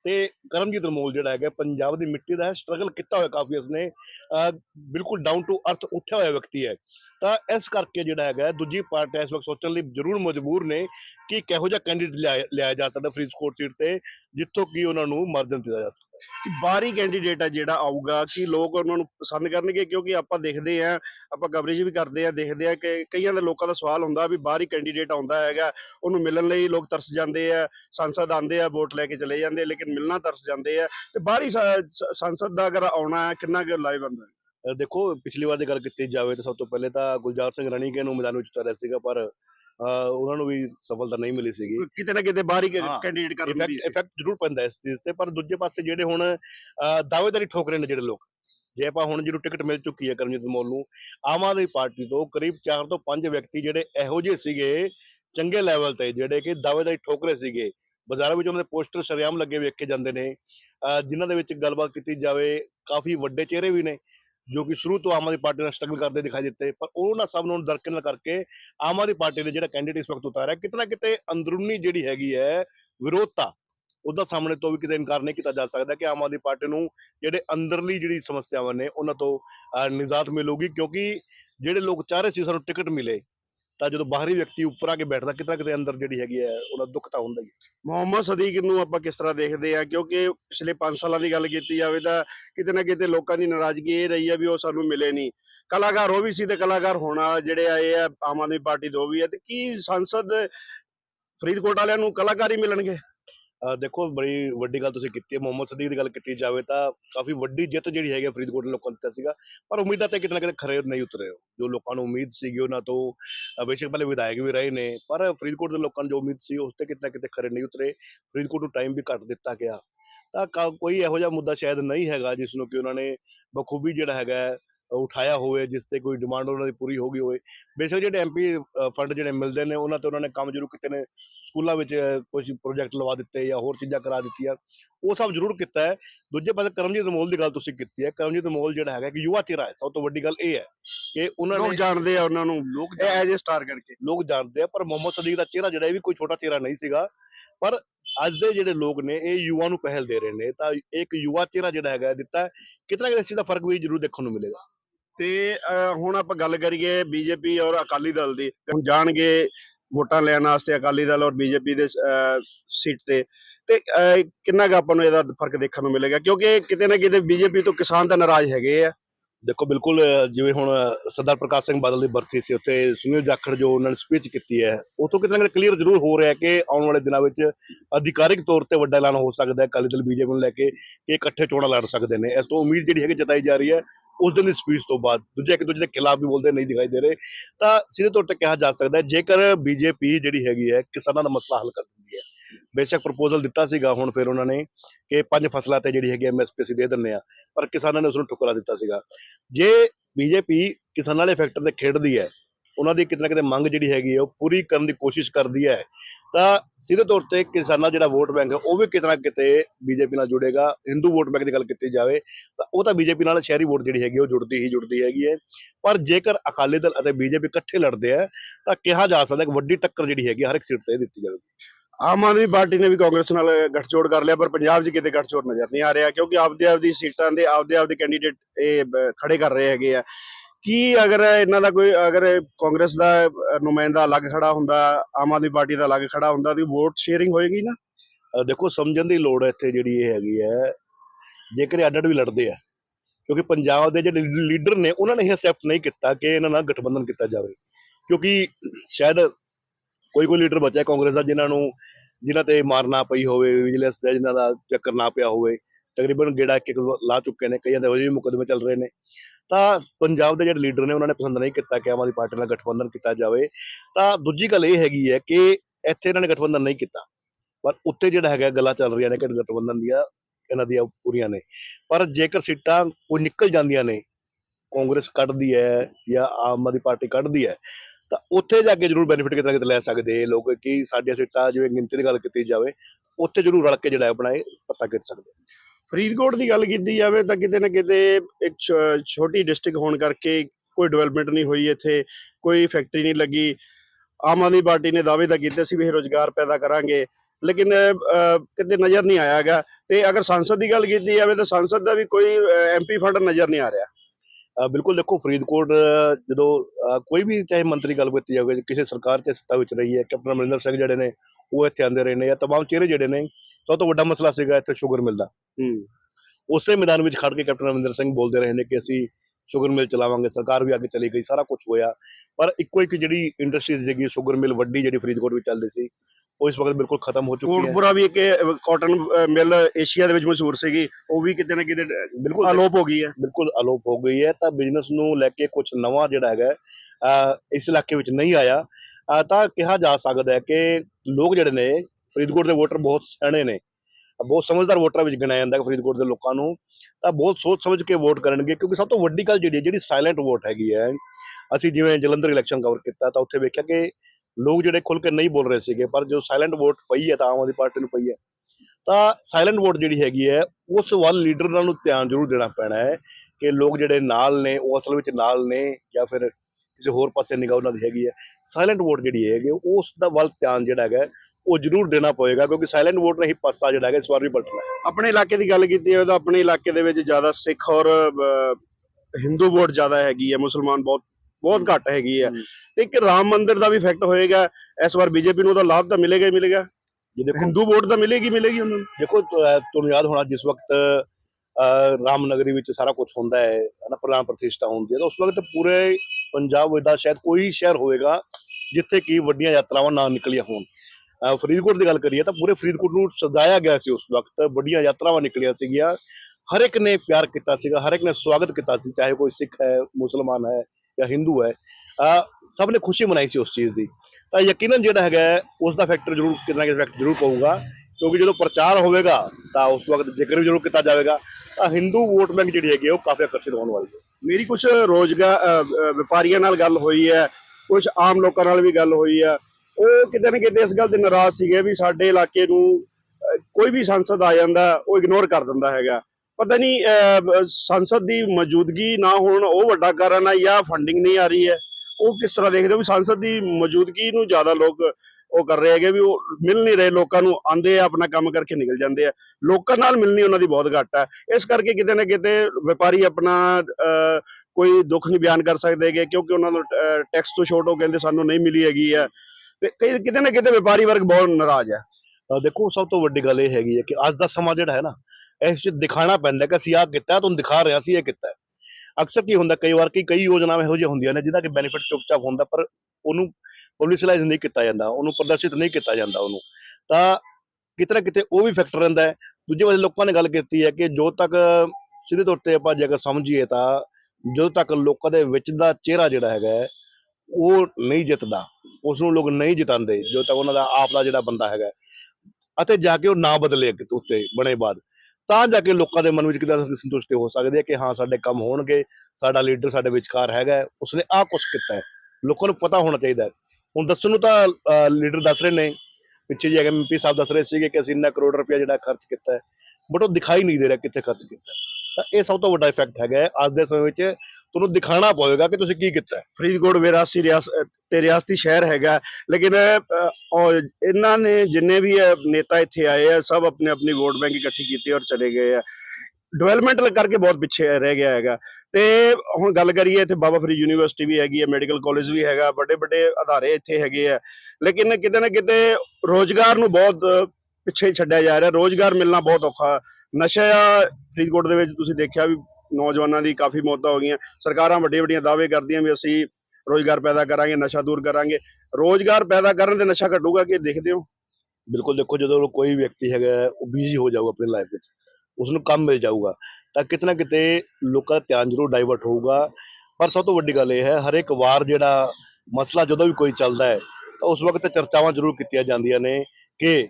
S1: ਤੇ ਕਰਮਜੀਤ ਅਨਮੋਲ ਜਿਹੜਾ ਹੈਗਾ, ਪੰਜਾਬ ਦੀ ਮਿੱਟੀ ਦਾ ਹੈ ਸਟਰਗਲ ਕੀਤਾ ਹੋਇਆ ਕਾਫੀ ਉਸਨੇ। ਅਹ ਬਿਲਕੁਲ ਡਾਊਨ ਟੂ ਅਰਥ ਉੱਠਿਆ ਹੋਇਆ ਵਿਅਕਤੀ ਹੈ। ਤਾਂ ਇਸ ਕਰਕੇ ਜਿਹੜਾ ਹੈਗਾ ਦੂਜੀ ਪਾਰਟੀ ਇਸ ਵਕਤ ਸੋਚਣ ਲਈ ਜ਼ਰੂਰ ਮਜਬੂਰ ਨੇ ਕਿ ਕਿਹੋ ਜਿਹਾ ਕੈਂਡੀਡੇਟ ਲਿਆ ਲਿਆਇਆ ਜਾ ਸਕਦਾ ਫਰੀਦਕੋਟ ਸੀਟ ਤੇ, ਜਿੱਥੋਂ ਕਿ ਉਹਨਾਂ ਨੂੰ ਮਰਜਨ ਦਿੱਤਾ ਜਾ ਸਕਦਾ।
S2: ਕਿ ਬਾਹਰੀ ਕੈਂਡੀਡੇਟ ਆ ਜਿਹੜਾ ਆਊਗਾ, ਕਿ ਲੋਕ ਉਹਨਾਂ ਨੂੰ ਪਸੰਦ ਕਰਨਗੇ, ਕਿਉਂਕਿ ਆਪਾਂ ਦੇਖਦੇ ਆ ਆਪਾਂ ਕਵਰੇਜ ਵੀ ਕਰਦੇ ਆ ਦੇਖਦੇ ਆ ਕਿ ਕਈਆਂ ਦੇ ਲੋਕਾਂ ਦਾ ਸਵਾਲ ਹੁੰਦਾ ਵੀ ਬਾਹਰੀ ਕੈਂਡੀਡੇਟ ਆਉਂਦਾ ਹੈਗਾ, ਉਹਨੂੰ ਮਿਲਣ ਲਈ ਲੋਕ ਤਰਸ ਜਾਂਦੇ ਆ, ਸੰਸਦ ਆਉਂਦੇ ਆ, ਵੋਟ ਲੈ ਕੇ ਚਲੇ ਜਾਂਦੇ ਲੇਕਿਨ ਮਿਲਣਾ ਤਰਸ ਜਾਂਦੇ ਆ, ਤੇ ਬਾਹਰੀ ਸ- ਸੰਸਦ ਦਾ ਅਗਰ ਆਉਣਾ ਹੈ, ਕਿੰਨਾ ਕੁ ਲਾਈਵ ਹੁੰਦਾ
S1: ਦੇਖੋ ਪਿਛਲੀ ਵਾਰ ਦੀ ਗੱਲ ਕੀਤੀ ਜਾਵੇ ਤਾਂ ਸਭ ਤੋਂ ਪਹਿਲੇ ਤਾਂ ਗੁਲਜ਼ਾਰ ਸਿੰਘ ਰਣੀਕੇ ਨੂੰ ਮੈਦਾਨ ਵਿੱਚ ਉਤਾਰਿਆ ਸੀਗਾ ਪਰ ਉਹਨਾਂ ਨੂੰ ਵੀ ਸਫਲਤਾ ਨਹੀਂ ਮਿਲੀ ਸੀਗੀ।
S2: ਕਿਤੇ ਨਾ ਕਿਤੇ ਬਾਹਰੀ
S1: ਹਾਂ,
S2: ਕੈਂਡੀਡੇਟ ਕਰਨ ਦੀ
S1: ਇਫੈਕਟ ਇਫੈਕਟ ਜ਼ਰੂਰ ਪੈਂਦਾ ਇਸ ਚੀਜ਼ ਤੇ ਪਰ ਦੂਜੇ ਪਾਸੇ ਜਿਹੜੇ ਹੁਣ ਦਾਅਵੇਦਾਰੀ ਠੋਕ ਰਹੇ ਨੇ ਜਿਹੜੇ ਲੋਕ। ਜੇ ਆਪਾਂ ਹੁਣ ਜਿਹਨੂੰ ਟਿਕਟ ਮਿਲ ਚੁੱਕੀ ਹੈ ਕਰਮਜੀਤ ਮੋਲ ਨੂੰ ਆਮ ਆਦਮੀ ਪਾਰਟੀ ਤੋਂ ਕਰੀਬ 4 ਤੋਂ 5 ਵਿਅਕਤੀ ਜਿਹੜੇ ਇਹੋ ਜਿਹੇ ਸੀਗੇ ਚੰਗੇ ਲੈਵਲ ਤੇ ਜਿਹੜੇ ਕਿ ਦਾਅਵੇਦਾਰੀ ਠੋਕ ਰਹੇ ਸੀਗੇ। ਬਾਜ਼ਾਰਾਂ ਵਿੱਚ ਉਹਨਾਂ ਦੇ ਪੋਸਟਰ ਸ਼ਰੇਆਮ ਲੱਗੇ ਵੇਖੇ ਜਾਂਦੇ ਨੇ। ਜਿਨ੍ਹਾਂ ਦੇ ਵਿੱਚ ਗੱਲਬਾਤ ਕੀਤੀ ਜਾਵੇ ਕਾਫੀ ਵੱਡੇ ਚਿਹਰੇ ਵੀ ਨੇ। ਜੋ ਕਿ ਸ਼ੁਰੂ ਤੋਂ ਆਮ ਆਦਮੀ ਪਾਰਟੀ ਨਾਲ ਸਟਰਗਲ ਕਰਦੇ ਦਿਖਾਈ ਦਿੱਤੇ, ਪਰ ਉਹਨਾਂ ਸਭ ਨੂੰ ਦਰਕਨ ਕਰਕੇ ਆਮ ਆਦਮੀ ਪਾਰਟੀ ਨੇ ਜਿਹੜਾ ਕੈਂਡੀਡੇਟ ਇਸ ਵਕਤ ਉਤਾਰਿਆ, ਕਿਤੇ ਨਾ ਕਿਤੇ ਅੰਦਰੂਨੀ ਜਿਹੜੀ ਹੈਗੀ ਹੈ ਵਿਰੋਧਤਾ, ਉਹਦਾ ਸਾਹਮਣੇ ਤੋਂ ਵੀ ਕਿਤੇ ਇਨਕਾਰ ਨਹੀਂ ਕੀਤਾ ਜਾ ਸਕਦਾ ਕਿ ਆਮ ਆਦਮੀ ਪਾਰਟੀ ਨੂੰ ਜਿਹੜੇ ਅੰਦਰਲੀ ਜਿਹੜੀ ਸਮੱਸਿਆਵਾਂ ਨੇ, ਉਹਨਾਂ ਤੋਂ ਨਿਜਾਤ ਮਿਲੂਗੀ, ਕਿਉਂਕਿ ਜਿਹੜੇ ਲੋਕ ਚਾਹ ਰਹੇ ਸੀ ਸਾਨੂੰ ਟਿਕਟ ਮਿਲੇ ਤਾਂ ਜਦੋਂ ਬਾਹਰੀ ਵਿਅਕਤੀ ਉੱਪਰ ਆ ਕੇ ਬੈਠਦਾ ਕਿਤੇ ਨਾ ਕਿਤੇ ਅੰਦਰ ਜਿਹੜੀ ਹੈਗੀ ਹੈ, ਉਹਦਾ ਦੁੱਖ ਤਾਂ ਹੁੰਦਾ ਹੀ
S2: ਮੁਹੰਮਦ ਸਦੀਕ ਨੂੰ ਆਪਾਂ ਕਿਸ ਤਰ੍ਹਾਂ ਦੇਖਦੇ ਆ ਕਿਉਂਕਿ ਪਿਛਲੇ 5 ਸਾਲਾਂ ਦੀ ਗੱਲ ਕੀਤੀ ਜਾਵੇ ਤਾਂ ਕਿਤੇ ਨਾ ਕਿਤੇ ਲੋਕਾਂ ਦੀ ਨਾਰਾਜ਼ਗੀ ਇਹ ਰਹੀ ਹੈ ਵੀ ਉਹ ਸਾਨੂੰ ਮਿਲੇ ਨਹੀਂ। ਕਲਾਕਾਰ ਉਹ ਵੀ ਸੀ ਤੇ ਕਲਾਕਾਰ ਹੁਣ ਵਾਲਾ ਜਿਹੜੇ ਆਏ ਆ, ਆਮ ਆਦਮੀ ਪਾਰਟੀ ਦੇ ਉਹ ਵੀ ਹੈ ਤੇ ਕੀ ਸੰਸਦ ਫਰੀਦਕੋਟ ਵਾਲਿਆਂ ਨੂੰ ਕਲਾਕਾਰ ਹੀ ਮਿਲਣਗੇ?
S1: ਦੇਖੋ, ਬੜੀ ਵੱਡੀ ਗੱਲ ਤੁਸੀਂ ਕੀਤੀ ਹੈ, ਮੁਹੰਮਦ ਸਦੀਕ ਦੀ ਗੱਲ ਕੀਤੀ ਜਾਵੇ ਤਾਂ ਕਾਫੀ ਵੱਡੀ ਜਿੱਤ ਜਿਹੜੀ ਹੈਗੀ ਹੈ ਫਰੀਦਕੋਟ ਦੇ ਲੋਕਾਂ ਨੂੰ ਦਿੱਤਾ ਸੀਗਾ, ਪਰ ਉਮੀਦਾਂ ਤੇ ਕਿਤੇ ਨਾ ਕਿਤੇ ਖਰੇ ਨਹੀਂ ਉਤਰੇ ਉਹ। ਜੋ ਲੋਕਾਂ ਨੂੰ ਉਮੀਦ ਸੀਗੀ ਉਹਨਾਂ ਤੋਂ ਬੇਸ਼ੱਕ ਪਹਿਲੇ ਵਿਧਾਇਕ ਵੀ ਰਹੇ ਨੇ, ਪਰ ਫਰੀਦਕੋਟ ਦੇ ਲੋਕਾਂ ਨੂੰ ਜੋ ਉਮੀਦ ਸੀ ਉਸ ਤੇ ਕਿਤੇ ਨਾ ਕਿਤੇ ਖਰੇ ਨਹੀਂ ਉਤਰੇ, ਫਰੀਦਕੋਟ ਨੂੰ ਟਾਈਮ ਵੀ ਘੱਟ ਦਿੱਤਾ ਗਿਆ ਤਾਂ ਕਾ- ਕੋਈ ਇਹੋ ਜਿਹਾ ਮੁੱਦਾ ਸ਼ਾਇਦ ਨਹੀਂ ਹੈਗਾ ਜਿਸ ਨੂੰ ਕਿ ਉਹਨਾਂ ਨੇ ਬਖੂਬੀ ਜਿਹੜਾ ਹੈਗਾ ਉਠਾਇਆ ਹੋਵੇ ਜਿਸ ਤੇ ਕੋਈ ਡਿਮਾਂਡ ਉਹਨਾਂ ਦੀ ਪੂਰੀ ਹੋ ਗਈ ਹੋਵੇ। ਬੇਸ਼ੱਕ ਜਿਹੜੇ ਐਮਪੀ ਫੰਡ ਜਿਹੜੇ ਮਿਲਦੇ ਨੇ ਉਹਨਾਂ ਤੇ ਉਹਨਾਂ ਨੇ ਕੰਮ ਜ਼ਰੂਰ ਕੀਤੇ ਨੇ। ਸਕੂਲਾਂ ਵਿੱਚ ਕੁਝ ਪ੍ਰੋਜੈਕਟ ਲਵਾ ਦਿੱਤੇ ਜਾਂ ਹੋਰ ਚੀਜ਼ਾਂ ਕਰਾ ਦਿੱਤੀਆਂ। ਉਹ ਸਭ ਜ਼ਰੂਰ ਕੀਤਾ ਹੈ। ਦੂਜੇ ਪਾਸੇ ਕਰਮਜੀਤ ਅਨਮੋਲ ਦੀ ਗੱਲ ਤੁਸੀਂ ਕੀਤੀ ਹੈ। ਕਰਮਜੀਤ ਅਨਮੋਲ ਜਿਹੜਾ ਹੈਗਾ ਕਿ ਯੁਵਾ ਚਿਹਰਾ ਹੈ। ਸਭ ਤੋਂ ਵੱਡੀ ਗੱਲ ਇਹ ਹੈ ਕਿ ਉਹਨਾਂ
S2: ਲੋਕ
S1: ਨੇ
S2: ਜਾਣਦੇ ਆ ਉਹਨਾਂ ਨੂੰ
S1: ਲੋਕ
S2: ਐਜ ਏ ਸਟਾਰ ਕਰਕੇ।
S1: ਲੋਕ ਜਾਣਦੇ ਆ ਪਰ ਮੁਹੰਮਦ ਸਦੀਕ ਦਾ ਚਿਹਰਾ ਜਿਹੜਾ ਇਹ ਵੀ ਕੋਈ ਛੋਟਾ ਚਿਹਰਾ ਨਹੀਂ ਸੀਗਾ। ਪਰ ਅੱਜ ਦੇ ਜਿਹੜੇ ਲੋਕ ਨੇ ਇਹ ਯੁਵਾ ਨੂੰ ਪਹਿਲ ਦੇ ਰਹੇ ਨੇ। ਤਾਂ ਇੱਕ ਯੁਵਾ ਚਿਹਰਾ ਜਿਹੜਾ ਹੈਗਾ ਦਿੱਤਾ ਹੈ, ਕਿਤੇ ਨਾ ਕਿਤੇ ਇਸ ਚੀਜ਼ ਦਾ ਫ਼ਰਕ ਵੀ ਜ਼ਰੂਰ ਦੇਖਣ ਨੂੰ ਮਿਲੇਗਾ।
S2: ਤੇ ਹੁਣ ਆਪਾਂ ਗੱਲ ਕਰੀਏ ਬੀਜੇਪੀ ਔਰ ਅਕਾਲੀ ਦਲ ਦੀ ਹੁਣ ਜਾਣਗੇ ਵੋਟਾਂ ਲੈਣ ਵਾਸਤੇ ਅਕਾਲੀ ਦਲ ਔਰ ਬੀਜੇਪੀ ਦੇ ਸੀਟ ਤੇ। ਤੇ ਕਿੰਨਾ ਕੁ ਆਪਾਂ ਨੂੰ ਇਹਦਾ ਫ਼ਰਕ ਦੇਖਣ ਨੂੰ ਮਿਲੇਗਾ? ਕਿਉਂਕਿ ਕਿਤੇ ਨਾ ਕਿਤੇ ਬੀਜੇਪੀ ਤੋਂ ਕਿਸਾਨ ਤਾਂ ਨਾਰਾਜ਼ ਹੈਗੇ ਆ।
S1: ਦੇਖੋ, ਬਿਲਕੁਲ ਜਿਵੇਂ ਹੁਣ ਸਰਦਾਰ ਪ੍ਰਕਾਸ਼ ਸਿੰਘ ਬਾਦਲ ਦੀ ਬਰਸੀ ਸੀ, ਉੱਥੇ ਸੁਨੀਲ ਜਾਖੜ ਜੋ ਉਹਨਾਂ ਨੇ ਸਪੀਚ ਕੀਤੀ ਹੈ ਉਤੋਂ ਕਿਤੇ ਨਾ ਕਿਤੇ ਕਲੀਅਰ ਜ਼ਰੂਰ ਹੋ ਰਿਹਾ ਕਿ ਆਉਣ ਵਾਲੇ ਦਿਨਾਂ ਵਿੱਚ ਅਧਿਕਾਰਿਕ ਤੌਰ ਤੇ ਵੱਡਾ ਐਲਾਨ ਹੋ ਸਕਦਾ ਹੈ ਅਕਾਲੀ ਦਲ ਬੀਜੇਪੀ ਨੂੰ ਲੈ ਕੇ, ਕਿ ਇਕੱਠੇ ਚੋਣਾਂ ਲੜ ਸਕਦੇ ਨੇ। ਇਸ ਤੋਂ ਉਮੀਦ ਜਿਹੜੀ ਹੈਗੀ ਜਤਾਈ ਜਾ ਰਹੀ ਹੈ ਉਸ ਦਿਨ ਦੀ ਸਪੀਚ ਤੋਂ ਬਾਅਦ, ਦੂਜੇ ਇੱਕ ਦੂਜੇ ਦੇ ਖਿਲਾਫ ਵੀ ਬੋਲਦੇ, ਨਹੀਂ ਦਿਖਾਈ ਦੇ ਰਹੇ, ਤਾਂ ਸਿੱਧੇ ਤੌਰ ਤੇ ਕਿਹਾ ਜਾ ਸਕਦਾ ਹੈ, ਜੇਕਰ ਬੀਜੇਪੀ ਜਿਹੜੀ ਹੈਗੀ ਹੈ, ਕਿਸਾਨਾਂ ਦਾ ਮਸਲਾ ਹੱਲ ਕਰ ਦਿੰਦੀ ਹੈ। ਬੇਸ਼ੱਕ ਪ੍ਰਪੋਜ਼ਲ ਦਿੱਤਾ ਸੀਗਾ, ਹੁਣ ਫਿਰ ਉਹਨਾਂ ਨੇ ਕਿ ਪੰਜ ਫਸਲਾਂ ਤੇ ਜਿਹੜੀ ਹੈਗੀ ਐਮਐਸਪੀ ਅਸੀਂ ਦੇ ਦਿੰਨੇ ਆ ਪਰ ਕਿਸਾਨਾਂ ਨੇ ਉਸ ਨੂੰ ਠੁਕਰਾ ਦਿੱਤਾ ਸੀਗਾ। ਜੇ ਬੀਜੇਪੀ ਕਿਸਾਨਾਂ ਵਾਲੇ ਫੈਕਟਰ ਤੇ ਖੇਡਦੀ ਹੈ ਉਹਨਾਂ ਦੀ ਕਿਤੇ ਨਾ ਕਿਤੇ ਮੰਗ ਜਿਹੜੀ ਹੈਗੀ ਹੈ ਉਹ ਪੂਰੀ ਕਰਨ ਦੀ ਕੋਸ਼ਿਸ਼ ਕਰਦੀ ਹੈ। ਤਾਂ ਸਿੱਧੇ ਤੌਰ ਤੇ ਕਿਸਾਨਾਂ ਜਿਹੜਾ ਵੋਟ ਬੈਂਕ ਹੈ, ਉਹ ਵੀ ਕਿਤੇ ਨਾ ਕਿਤੇ ਬੀਜੇਪੀ ਨਾਲ ਜੁੜੇਗਾ ਹਿੰਦੂ ਵੋਟ ਬੈਂਕ ਦੀ ਗੱਲ ਕੀਤੀ ਜਾਵੇ, ਤਾਂ ਉਹ ਤਾਂ ਬੀਜੇਪੀ ਨਾਲ ਸ਼ਹਿਰੀ ਵੋਟ ਜਿਹੜੀ ਹੈਗੀ ਉਹ ਜੁੜਦੀ ਹੀ ਜੁੜਦੀ ਹੈਗੀ ਹੈ। ਪਰ ਜੇਕਰ ਅਕਾਲੀ ਦਲ ਅਤੇ ਬੀਜੇਪੀ ਇਕੱਠੇ ਲੜਦੇ ਆ, ਤਾਂ ਕਿਹਾ ਜਾ ਸਕਦਾ ਕਿ ਵੱਡੀ ਟੱਕਰ ਜਿਹੜੀ ਹੈਗੀ ਹੈ ਹਰ ਇੱਕ ਸੀਟ ਤੇ ਦਿੱਤੀ ਜਾਵੇਗੀ।
S2: ਆਮ ਆਦਮੀ ਪਾਰਟੀ ਨੇ ਵੀ ਕਾਂਗਰਸ ਨਾਲ ਗੱਠਜੋੜ ਕਰ ਲਿਆ, ਪਰ ਪੰਜਾਬ 'ਚ ਕਿਤੇ ਗੱਠਜੋੜ ਨਜ਼ਰ ਨਹੀਂ ਆ ਰਿਹਾ, ਕਿਉਂਕਿ ਆਪਦੇ ਆਪਦੀ ਸੀਟਾਂ ਦੇ ਆਪਦੇ ਆਪਦੇ ਕੈਂਡੀਡੇਟ ਇਹ ਬ- ਖੜੇ ਕਰ ਰਹੇ ਹੈਗੇ ਆ। ਕੀ ਅਗਰ ਇਹਨਾਂ ਦਾ ਕੋਈ, ਅਗਰ ਕਾਂਗਰਸ ਦਾ ਨੁਮਾਇੰਦਾ ਅਲੱਗ ਖੜਾ ਹੁੰਦਾ, ਆਮ ਆਦਮੀ ਪਾਰਟੀ ਦਾ ਅਲੱਗ ਖੜਾ ਹੁੰਦਾ ਤਾਂ ਵੋਟ ਸ਼ੇਅਰਿੰਗ ਹੋਏਗੀ ਨਾ?
S1: ਦੇਖੋ, ਸਮਝਣ ਦੀ ਲੋੜ ਹੈ ਇੱਥੇ ਜਿਹੜੀ ਇਹ ਹੈਗੀ ਹੈ, ਜੇਕਰ ਅੱਡ ਅੱਡ ਵੀ ਲੜਦੇ ਆ, ਕਿਉਂਕਿ ਪੰਜਾਬ ਦੇ ਜਿਹੜੇ ਲੀਡਰ ਨੇ, ਉਹਨਾਂ ਨੇ ਇਹ ਐਕਸੈਪਟ ਨਹੀਂ ਕੀਤਾ ਕਿ ਇਹਨਾਂ ਨਾਲ ਗਠਬੰਧਨ ਕੀਤਾ ਜਾਵੇ। ਕਿਉਂਕਿ ਸ਼ਾਇਦ ਕੋਈ ਕੋਈ ਲੀਡਰ ਬਚਿਆ ਕਾਂਗਰਸ ਦਾ, ਜਿਨ੍ਹਾਂ ਨੂੰ, ਜਿਨ੍ਹਾਂ ਤੇ ਮਾਰ ਨਾ ਪਈ ਹੋਵੇ ਵਿਜੀਲੈਂਸ ਦਾ, ਜਿਨ੍ਹਾਂ ਦਾ ਚੱਕਰ ਨਾ ਪਿਆ ਹੋਵੇ, ਤਕਰੀਬਨ ਗੇੜਾ ਇੱਕ ਇੱਕ ਲਾ ਚੁੱਕੇ ਨੇ, ਕਈਆਂ ਦੇ ਅਜੇ ਵੀ ਮੁਕੱਦਮੇ ਚੱਲ ਰਹੇ ਨੇ। ਤਾਂ ਪੰਜਾਬ ਦੇ ਜਿਹੜੇ ਲੀਡਰ ਨੇ ਉਹਨਾਂ ਨੇ ਪਸੰਦ ਨਹੀਂ ਕੀਤਾ ਕਿ ਆਮ ਆਦਮੀ ਪਾਰਟੀ ਨਾਲ ਗਠਬੰਧਨ ਕੀਤਾ ਜਾਵੇ, ਤਾਂ ਦੂਜੀ ਗੱਲ ਇਹ ਹੈਗੀ ਹੈ ਕਿ ਇੱਥੇ ਇਹਨਾਂ ਨੇ ਗਠਬੰਧਨ ਨਹੀਂ ਕੀਤਾ। ਪਰ ਉੱਤੇ ਜਿਹੜਾ ਹੈਗਾ ਗੱਲਾਂ ਚੱਲ ਰਹੀਆਂ ਨੇ ਕਿ ਗਠਬੰਧਨ ਦੀਆਂ, ਇਹਨਾਂ ਦੀਆਂ ਪੂਰੀਆਂ ਨੇ। ਪਰ ਜੇਕਰ ਸੀਟਾਂ ਕੋਈ ਨਿਕਲ ਜਾਂਦੀਆਂ ਨੇ, ਕਾਂਗਰਸ ਕੱਢਦੀ ਹੈ ਜਾਂ ਆਮ ਆਦਮੀ ਪਾਰਟੀ ਕੱਢਦੀ ਹੈ, ਤਾਂ ਉੱਥੇ ਜਾ ਕੇ ਜ਼ਰੂਰ ਬੈਨੀਫਿਟ ਕਿਤੇ ਨਾ ਕਿਤੇ ਲੈ ਸਕਦੇ ਲੋਕ ਕਿ ਸਾਡੀਆਂ ਸੀਟਾਂ ਜਿਵੇਂ ਗਿਣਤੀ ਦੀ ਗੱਲ ਕੀਤੀ ਜਾਵੇ, ਉੱਥੇ ਜ਼ਰੂਰ ਰਲ ਕੇ ਜਿਹੜਾ ਆਪਣਾ ਇਹ ਪੱਤਾ ਕਿੱਟ ਸਕਦੇ
S2: ਫਰੀਦਕੋਟ ਦੀ ਗੱਲ ਕੀਤੀ ਜਾਵੇ ਤਾਂ ਕਿਤੇ ਨਾ ਕਿਤੇ ਇੱਕ ਛ- ਛੋਟੀ ਡਿਸਟ੍ਰਿਕਟ ਹੋਣ ਕਰਕੇ ਕੋਈ ਡਿਵੈਲਪਮੈਂਟ ਨਹੀਂ ਹੋਈ ਇੱਥੇ, ਕੋਈ ਫੈਕਟਰੀ ਨਹੀਂ ਲੱਗੀ। ਆਮ ਆਦਮੀ ਪਾਰਟੀ ਨੇ ਦਾਅਵੇ ਤਾਂ ਕੀਤੇ ਸੀ ਵੀ ਰੋਜ਼ਗਾਰ ਪੈਦਾ ਕਰਾਂਗੇ, ਲੇਕਿਨ ਕਿਤੇ ਨਜ਼ਰ ਨਹੀਂ ਆਇਆ ਹੈਗਾ। ਤੇ ਅਗਰ ਸੰਸਦ ਦੀ ਗੱਲ ਕੀਤੀ ਜਾਵੇ ਤਾਂ ਸੰਸਦ ਦਾ ਵੀ ਕੋਈ ਐਮਪੀ ਫੰਡ ਨਜ਼ਰ ਨਹੀਂ ਆ ਰਿਹਾ।
S1: ਬਿਲਕੁਲ ਦੇਖੋ, ਫਰੀਦਕੋਟ, ਜਦੋਂ ਕੋਈ ਵੀ ਚਾਹੇ ਮੰਤਰੀ ਗੱਲ ਕੀਤੀ ਜਾਵੇ, ਕਿਸੇ ਸਰਕਾਰ ਤੇ ਸੱਤਾ ਵਿੱਚ ਰਹੀ ਹੈ, ਕੈਪਟਨ ਅਮਰਿੰਦਰ ਸਿੰਘ ਜਿਹੜੇ ਨੇ, ਉਹ ਇੱਥੇ ਆਂਦੇ ਰਹੇ ਨੇ ਜਾਂ ਤਮਾਮ ਚਿਹਰੇ ਜਿਹੜੇ ਨੇ ਸਭ ਤੋਂ ਵੱਡਾ ਮਸਲਾ ਸੀਗਾ ਇੱਥੇ ਸ਼ੂਗਰ ਮਿਲ ਦਾ।
S2: ਹੂੰ।
S1: ਉਸੇ ਮੈਦਾਨ ਵਿੱਚ ਖੜ ਕੇ ਕੈਪਟਨ ਅਮਰਿੰਦਰ ਸਿੰਘ ਬੋਲਦੇ ਰਹੇ ਨੇ ਕਿ ਅਸੀਂ ਸ਼ੂਗਰ ਮਿਲ ਚਲਾਵਾਂਗੇ ਸਰਕਾਰ ਵੀ ਅੱਗੇ ਚਲੀ ਗਈ ਸਾਰਾ ਕੁਝ ਹੋਇਆ। ਪਰ ਇੱਕੋ ਇੱਕ ਜਿਹੜੀ ਇੰਡਸਟਰੀ ਸੀਗੀ ਸ਼ੂਗਰ ਮਿਲ ਵੱਡੀ ਜਿਹੜੀ ਫਰੀਦਕੋਟ ਵਿੱਚ ਚੱਲਦੀ ਸੀ ਉਹ ਇਸ ਵਕਤ ਬਿਲਕੁਲ ਖਤਮ ਹੋ ਚੁੱਕੀ ਹੈ।
S2: ਕੋਟਪੁਰਾ ਵੀ ਇੱਕ ਕਾਟਨ ਮਿਲ ਏਸ਼ੀਆ ਦੇ ਵਿੱਚ ਮਸ਼ਹੂਰ ਸੀਗੀ ਉਹ ਵੀ ਕਿਤੇ ਨਾ ਕਿਤੇ
S1: ਬਿਲਕੁਲ।
S2: ਅਲੋਪ ਹੋ ਗਈ ਹੈ।
S1: ਬਿਲਕੁਲ ਅਲੋਪ ਹੋ ਗਈ ਹੈ ਤਾਂ ਬਿਜ਼ਨਸ ਨੂੰ ਲੈ ਕੇ ਕੁਝ ਨਵਾਂ ਜਿਹੜਾ ਹੈਗਾ ਇਸ ਇਲਾਕੇ ਵਿੱਚ ਨਹੀਂ ਆਇਆ। ਤਾਂ ਕਿਹਾ ਜਾ ਸਕਦਾ ਹੈ ਕਿ ਲੋਕ ਜਿਹੜੇ ਨੇ ਫਰੀਦਕੋਟ ਦੇ ਵੋਟਰ ਬਹੁਤ ਸਿਆਣੇ ਨੇ। ਬਹੁਤ ਸਮਝਦਾਰ ਵੋਟਰਾਂ ਵਿੱਚ ਗਿਣਿਆ ਜਾਂਦਾ ਹੈ ਫਰੀਦਕੋਟ ਦੇ ਲੋਕਾਂ ਨੂੰ। ਤਾਂ ਬਹੁਤ ਸੋਚ ਸਮਝ ਕੇ ਵੋਟ ਕਰਨਗੇ ਕਿਉਂਕਿ ਸਭ ਤੋਂ ਵੱਡੀ ਗੱਲ ਜਿਹੜੀ ਹੈ, ਜਿਹੜੀ ਸਾਇਲੈਂਟ ਵੋਟ ਹੈਗੀ ਹੈ। ਅਸੀਂ ਜਿਵੇਂ ਜਲੰਧਰ ਇਲੈਕਸ਼ਨ ਕਵਰ ਕੀਤਾ ਤਾਂ ਉੱਥੇ ਵੇਖਿਆ ਕਿ ਲੋਕ ਜਿਹੜੇ ਖੁੱਲ ਕੇ ਨਹੀਂ ਬੋਲ ਰਹੇ ਸੀਗੇ, ਪਰ ਜੋ ਸਾਇਲੈਂਟ ਵੋਟ ਪਈ ਹੈ ਤਾਂ ਆਮ ਆਦਮੀ ਪਾਰਟੀ ਨੂੰ ਪਈ ਹੈ। ਤਾਂ ਸਾਇਲੈਂਟ ਵੋਟ ਜਿਹੜੀ ਹੈਗੀ ਹੈ, ਉਸ ਵੱਲ ਲੀਡਰਾਂ ਨੂੰ ਧਿਆਨ ਜ਼ਰੂਰ ਦੇਣਾ ਪੈਣਾ ਹੈ ਕਿ ਲੋਕ ਜਿਹੜੇ ਨਾਲ ਨੇ, ਉਹ ਅਸਲ ਵਿੱਚ ਨਾਲ ਨੇ ਜਾਂ ਫਿਰ ਕਿਸੇ ਹੋਰ ਪਾਸੇ ਨਿਗਾਹ ਉਹਨਾਂ ਦੀ ਹੈਗੀ ਹੈ। ਸਾਇਲੈਂਟ ਵੋਟ ਜਿਹੜੀ ਹੈਗੀ ਉਸ ਦਾ ਵੱਲ ਧਿਆਨ ਜਿਹੜਾ ਹੈਗਾ ਉਹ ਜ਼ਰੂਰ ਦੇਣਾ ਪਏਗਾ ਕਿਉਂਕਿ ਸਾਇਲੈਂਟ ਵੋਟ ਨੇ ਹੀ ਪਾਸਾ ਜਿਹੜਾ ਹੈਗਾ ਇਸ ਵਾਰ ਵੀ ਪਲਟਣਾ ਹੈ।
S2: ਆਪਣੇ ਇਲਾਕੇ ਦੀ ਗੱਲ ਕੀਤੀ ਜਾਵੇ ਤਾਂ ਆਪਣੇ ਇਲਾਕੇ ਦੇ ਵਿੱਚ ਜ਼ਿਆਦਾ ਸਿੱਖ ਔਰ ਹਿੰਦੂ ਵੋਟ ਜ਼ਿਆਦਾ ਹੈਗੀ ਹੈ ਮੁਸਲਮਾਨ ਬਹੁਤ ਬਹੁਤ ਘੱਟ ਹੈਗੀ ਹੈ। ਤੇ ਇੱਕ ਰਾਮ ਮੰਦਿਰ ਦਾ ਵੀ ਇਫੈਕਟ ਹੋਏਗਾ ਇਸ ਵਾਰ ਬੀਜੇਪੀ ਨੂੰ ਉਹਦਾ ਲਾਭ ਤਾਂ ਮਿਲੇਗਾ ਹੀ ਮਿਲੇਗਾ।
S1: ਜੇ ਦੇਖੋ।
S2: ਹਿੰਦੂ ਵੋਟ ਤਾਂ ਮਿਲੇਗੀ ਮਿਲੇਗੀ ਉਹਨਾਂ ਨੂੰ।
S1: ਦੇਖੋ ਤੁਹਾਨੂੰ ਯਾਦ ਹੋਣਾ ਜਿਸ ਵਕਤ ਰਾਮਨਗਰੀ ਵਿੱਚ ਸਾਰਾ ਕੁਝ ਹੁੰਦਾ ਹੈ ਹਨਾ ਪ੍ਰਾਣ ਪ੍ਰਤਿਸ਼ਠਾ ਹੁੰਦੀ ਹੈ ਤਾਂ ਉਸ ਵਕਤ ਪੂਰੇ ਪੰਜਾਬ ਵਿੱਚ ਦਾ ਸ਼ਾਇਦ ਕੋਈ ਸ਼ਹਿਰ ਹੋਵੇਗਾ ਜਿੱਥੇ ਕੀ ਵੱਡੀਆਂ ਯਾਤਰਾਵਾਂ ਨਾ ਨਿਕਲੀਆਂ ਹੋਣ। ਫਰੀਦਕੋਟ ਦੀ ਗੱਲ ਕਰੀਏ ਤਾਂ ਪੂਰੇ ਫਰੀਦਕੋਟ ਨੂੰ ਸਜਾਇਆ ਗਿਆ ਸੀ ਉਸ ਵਕਤ ਵੱਡੀਆਂ ਯਾਤਰਾਵਾਂ ਨਿਕਲੀਆਂ ਸੀਗੀਆਂ। ਹਰ ਇੱਕ ਨੇ ਪਿਆਰ ਕੀਤਾ ਸੀਗਾ ਹਰ ਇੱਕ ਨੇ ਸਵਾਗਤ ਕੀਤਾ ਸੀ ਚਾਹੇ ਕੋਈ ਸਿੱਖ ਹੈ ਮੁਸਲਮਾਨ ਹੈ ਜਾਂ ਹਿੰਦੂ ਹੈ। ਸਭ ਨੇ ਖੁਸ਼ੀ ਮਨਾਈ ਸੀ ਉਸ ਚੀਜ਼ ਦੀ। ਤਾਂ ਯਕੀਨਨ ਜਿਹੜਾ ਹੈਗਾ ਉਸ ਦਾ ਫੈਕਟਰ ਜ਼ਰੂਰ ਕਿਤੇ ਨਾ ਕਿਤੇ ਫੈਕਟਰ ਜ਼ਰੂਰ ਪਊਗਾ। ਕਿਉਂਕਿ ਜਦੋਂ ਪ੍ਰਚਾਰ ਹੋਵੇਗਾ ਤਾਂ ਉਸ ਵਕਤ ਜ਼ਿਕਰ ਵੀ ਜ਼ਰੂਰ ਕੀਤਾ ਜਾਵੇਗਾ। ਤਾਂ ਹਿੰਦੂ ਵੋਟ ਬੈਂਕ ਜਿਹੜੀ ਹੈਗੀ ਹੈ, ਉਹ ਕਾਫੀ ਆਕਰਸ਼ਿਤ ਹੋਣ ਵਾਲੀ ਹੈ।
S2: ਮੇਰੀ ਕੁਝ ਰੋਜ਼ਗਾਰ ਵਪਾਰੀਆਂ ਨਾਲ ਗੱਲ ਹੋਈ ਹੈ ਕੁਝ ਆਮ ਲੋਕਾਂ ਨਾਲ ਵੀ ਗੱਲ ਹੋਈ ਹੈ। ਉਹ ਕਿਤੇ ਨਾ ਕਿਤੇ ਇਸ ਗੱਲ ਤੇ ਨਾਰਾਜ਼ ਸੀਗੇ ਵੀ ਸਾਡੇ ਇਲਾਕੇ ਨੂੰ ਕੋਈ ਵੀ ਸੰਸਦ ਆ ਜਾਂਦਾ, ਉਹ ਇਗਨੋਰ ਕਰ ਦਿੰਦਾ ਹੈਗਾ। ਪਤਾ ਨਹੀਂ ਸੰਸਦ ਦੀ ਮੌਜੂਦਗੀ ਨਾ ਹੋਣ, ਉਹ ਵੱਡਾ ਕਾਰਨ ਹੈ ਜਾਂ ਫੰਡਿੰਗ ਨਹੀਂ ਆ ਰਹੀ ਹੈ। ਉਹ ਕਿਸ ਤਰ੍ਹਾਂ ਦੇਖਦੇ ਹੋ ਵੀ ਸੰਸਦ ਦੀ ਮੌਜੂਦਗੀ ਨੂੰ ਜ਼ਿਆਦਾ ਲੋਕ ਉਹ ਕਰ ਰਹੇ ਹੈਗੇ ਵੀ ਉਹ ਮਿਲ ਨਹੀਂ ਰਹੇ, ਲੋਕਾਂ ਨੂੰ ਆਂਦੇ ਆ, ਆਪਣਾ ਕੰਮ ਕਰਕੇ ਨਿਕਲ ਜਾਂਦੇ ਆ। ਲੋਕਾਂ ਨਾਲ ਮਿਲਣੀ ਉਹਨਾਂ ਦੀ ਬਹੁਤ ਘੱਟ ਹੈ ਇਸ ਕਰਕੇ ਕਿਤੇ ਨਾ ਕਿਤੇ ਵਪਾਰੀ ਆਪਣਾ ਕੋਈ ਦੁੱਖ ਨਹੀਂ ਬਿਆਨ ਕਰ ਸਕਦੇਗੇ ਕਿਉਂਕਿ ਉਹਨਾਂ ਨੂੰ ਟੈਕਸ ਤੋਂ ਛੋਟ ਉਹ ਕਹਿੰਦੇ ਸਾਨੂੰ ਨਹੀਂ ਮਿਲੀ ਹੈਗੀ ਹੈ ਤੇ ਕਈ ਕਿਤੇ ਨਾ ਕਿਤੇ ਵਪਾਰੀ ਵਰਗ ਬਹੁਤ ਨਾਰਾਜ਼ ਹੈ।
S1: ਅਹ ਦੇਖੋ ਸਭ ਤੋਂ ਵੱਡੀ ਗੱਲ ਇਹ ਹੈਗੀ ਹੈ ਕਿ ਅੱਜ ਦਾ ਸਮਾਂ ਜਿਹੜਾ ਹੈ ਨਾ ਇਸ 'ਚ ਦਿਖਾਣਾ ਪੈਂਦਾ ਕਿ ਅਸੀਂ ਆਹ ਕੀਤਾ ਹੈ, ਤੁਹਾਨੂੰ ਦਿਖਾ ਰਹੇ ਹਾਂ ਅਸੀਂ ਇਹ ਕੀਤਾ ਹੈ। ਅਕਸਰ ਕੀ ਹੁੰਦਾ ਕਈ ਵਾਰ ਕਿ ਕਈ ਯੋਜਨਾਵਾਂ ਇਹੋ ਜਿਹੀਆਂ ਹੁੰਦੀਆਂ ਨੇ ਜਿਹਦਾ ਕਿ ਬੈਨੀਫਿਟ ਚੁੱਪਚਾਪ ਹੁੰਦਾ ਪਰ ਉਹਨੂੰ ਪਬਲਿਸਿਲਾਈਜ਼ ਨਹੀਂ ਕੀਤਾ ਜਾਂਦਾ ਉਹਨੂੰ ਪ੍ਰਦਰਸ਼ਿਤ ਨਹੀਂ ਕੀਤਾ ਜਾਂਦਾ ਉਹਨੂੰ। ਤਾਂ ਕਿਤੇ ਨਾ ਕਿਤੇ ਉਹ ਵੀ ਫੈਕਟਰ ਰਹਿੰਦਾ ਹੈ। ਦੂਜੇ ਪਾਸੇ ਲੋਕਾਂ ਨੇ ਗੱਲ ਕੀਤੀ ਹੈ ਕਿ ਜੋ ਤੱਕ ਸਿੱਧੇ ਤੌਰ ਤੇ ਆਪਾਂ ਜੇਕਰ ਸਮਝੀਏ ਤਾਂ ਜਦੋਂ ਤੱਕ ਲੋਕਾਂ ਦੇ ਵਿੱਚ ਦਾ ਚਿਹਰਾ ਜਿਹੜਾ ਹੈਗਾ ਹੈ, ਉਹ ਨਹੀਂ ਜਿੱਤਦਾ ਉਸ ਨੂੰ ਲੋਕ ਨਹੀਂ ਜਿਤਾਉਂਦੇ, ਜਦੋਂ ਤੱਕ ਉਹਨਾਂ ਦਾ ਆਪ ਦਾ ਜਿਹੜਾ ਬੰਦਾ ਹੈਗਾ। ਅਤੇ ਜਾ ਕੇ ਉਹ ਨਾ ਬਦਲੇ ਅੱਗੇ ਉੱਤੇ ਬਣੇ ਬਾਅਦ, ਤਾਂ ਜਾ ਕੇ ਲੋਕਾਂ ਦੇ ਮਨ ਵਿੱਚ ਕਿਦਾਂ ਸੰਤੁਸ਼ਟੀ ਹੋ ਸਕਦੀ ਹੈ ਕਿ ਹਾਂ, ਸਾਡੇ ਕੰਮ ਹੋਣਗੇ, ਸਾਡਾ ਲੀਡਰ ਸਾਡੇ ਵਿਚਕਾਰ ਹੈਗਾ ਉਸਨੇ ਆਹ ਕੁਛ ਕੀਤਾ ਹੈ। ਲੋਕਾਂ ਨੂੰ ਪਤਾ ਹੋਣਾ ਚਾਹੀਦਾ ਹੁਣ ਦੱਸਣ ਨੂੰ ਤਾਂ ਲੀਡਰ ਦੱਸ ਰਹੇ ਨੇ, ਪਿੱਛੇ ਜੀ ਐਮਪੀ ਸਾਹਿਬ ਦੱਸ ਰਹੇ ਸੀਗੇ ਕਿ ਅਸੀਂ ਇੰਨਾ ਕਰੋੜ ਰੁਪਇਆ ਜਿਹੜਾ ਖਰਚ ਕੀਤਾ ਹੈ ਬਟ ਉਹ ਦਿਖਾਈ ਨਹੀਂ ਦੇ ਰਿਹਾ ਕਿੱਥੇ ਖਰਚ ਕੀਤਾ ਹੈ। ਤਾਂ ਇਹ ਸਭ ਤੋਂ ਵੱਡਾ ਇਫੈਕਟ ਹੈਗਾ ਹੈ। ਅੱਜ ਦੇ ਸਮੇਂ ਵਿੱਚ ਤੁਹਾਨੂੰ ਦਿਖਾਣਾ ਪਵੇਗਾ ਕਿ ਤੁਸੀਂ ਕੀ ਕੀਤਾ ਹੈ।
S2: ਫਰੀਦਕੋਟ ਵਿਰਾਸਤੀ ਰਿਆਸਤ ਤੇ ਰਿਆਸਤੀ ਸ਼ਹਿਰ ਹੈਗਾ ਲੇਕਿਨ ਅ, ਔਰ ਇਹਨਾਂ ਨੇ ਜਿੰਨੇ ਵੀ ਅ, ਨੇਤਾ ਇੱਥੇ ਆਏ ਆ ਸਭ ਆਪਣੇ ਆਪਣੀ ਵੋਟ ਬੈਂਕ ਇਕੱਠੀ ਕੀਤੀ ਔਰ ਚਲੇ ਗਏ ਆ ਡਿਵੈਲਪਮੈਂਟ ਕਰਕੇ ਬਹੁਤ ਪਿੱਛੇ ਰਹਿ ਗਿਆ ਹੈਗਾ। ਤੇ ਹੁਣ ਗੱਲ ਕਰੀਏ ਇੱਥੇ ਬਾਬਾ ਫਰੀਦ ਯੂਨੀਵਰਸਿਟੀ ਵੀ ਹੈਗੀ ਹੈ ਮੈਡੀਕਲ ਕਾਲਜ ਵੀ ਹੈਗਾ ਵੱਡੇ ਵੱਡੇ ਅਦਾਰੇ ਇੱਥੇ ਹੈਗੇ ਆ ਲੇਕਿਨ ਕਿਤੇ ਨਾ ਕਿਤੇ ਰੋਜ਼ਗਾਰ ਨੂੰ ਬਹੁਤ ਅ, ਪਿੱਛੇ ਛੱਡਿਆ ਜਾ ਰਿਹਾ। ਰੋਜ਼ਗਾਰ ਮਿਲਣਾ ਬਹੁਤ ਔਖਾ ਨਸ਼ਾ ਫਰੀਦਕੋਟ ਦੇ ਵਿੱਚ ਤੁਸੀਂ ਦੇਖਿਆ ਵੀ ਨੌਜਵਾਨਾਂ ਦੀ ਕਾਫੀ ਮੌਤਾਂ ਹੋ ਗਈਆਂ। ਸਰਕਾਰਾਂ ਵੱਡੇ ਵੱਡੀਆਂ ਦਾਅਵੇ ਕਰਦੀਆਂ ਵੀ ਅਸੀਂ ਰੋਜ਼ਗਾਰ ਪੈਦਾ ਕਰਾਂਗੇ, ਨਸ਼ਾ ਦੂਰ ਕਰਾਂਗੇ। ਰੋਜ਼ਗਾਰ ਪੈਦਾ ਕਰਨ ਤੇ ਨਸ਼ਾ ਘਟੂਗਾ ਕਿ ਦੇਖਦੇ ਹੋ?
S1: ਬਿਲਕੁਲ ਦੇਖੋ, ਜਦੋਂ ਕੋਈ ਵਿਅਕਤੀ ਹੈਗਾ, ਉਹ ਬਿਜ਼ੀ ਹੋ ਜਾਊਗਾ ਆਪਣੀ ਲਾਈਫ ਵਿੱਚ। ਉਸ ਨੂੰ ਕੰਮ ਮਿਲ ਜਾਊਗਾ। ਤਾਂ ਕਿਤੇ ਨਾ ਕਿਤੇ ਲੋਕਾਂ ਦਾ ਧਿਆਨ ਜ਼ਰੂਰ ਡਾਈਵਰਟ ਹੋਊਗਾ। ਪਰ ਸਭ ਤੋਂ ਵੱਡੀ ਗੱਲ ਇਹ ਹੈ ਹਰ ਇੱਕ ਵਾਰ ਜਿਹੜਾ ਮਸਲਾ ਜਦੋਂ ਵੀ ਕੋਈ ਚੱਲਦਾ ਹੈ, ਤਾਂ ਉਸ ਵਕਤ ਚਰਚਾਵਾਂ ਜ਼ਰੂਰ ਕੀਤੀਆਂ ਜਾਂਦੀਆਂ ਨੇ ਕਿ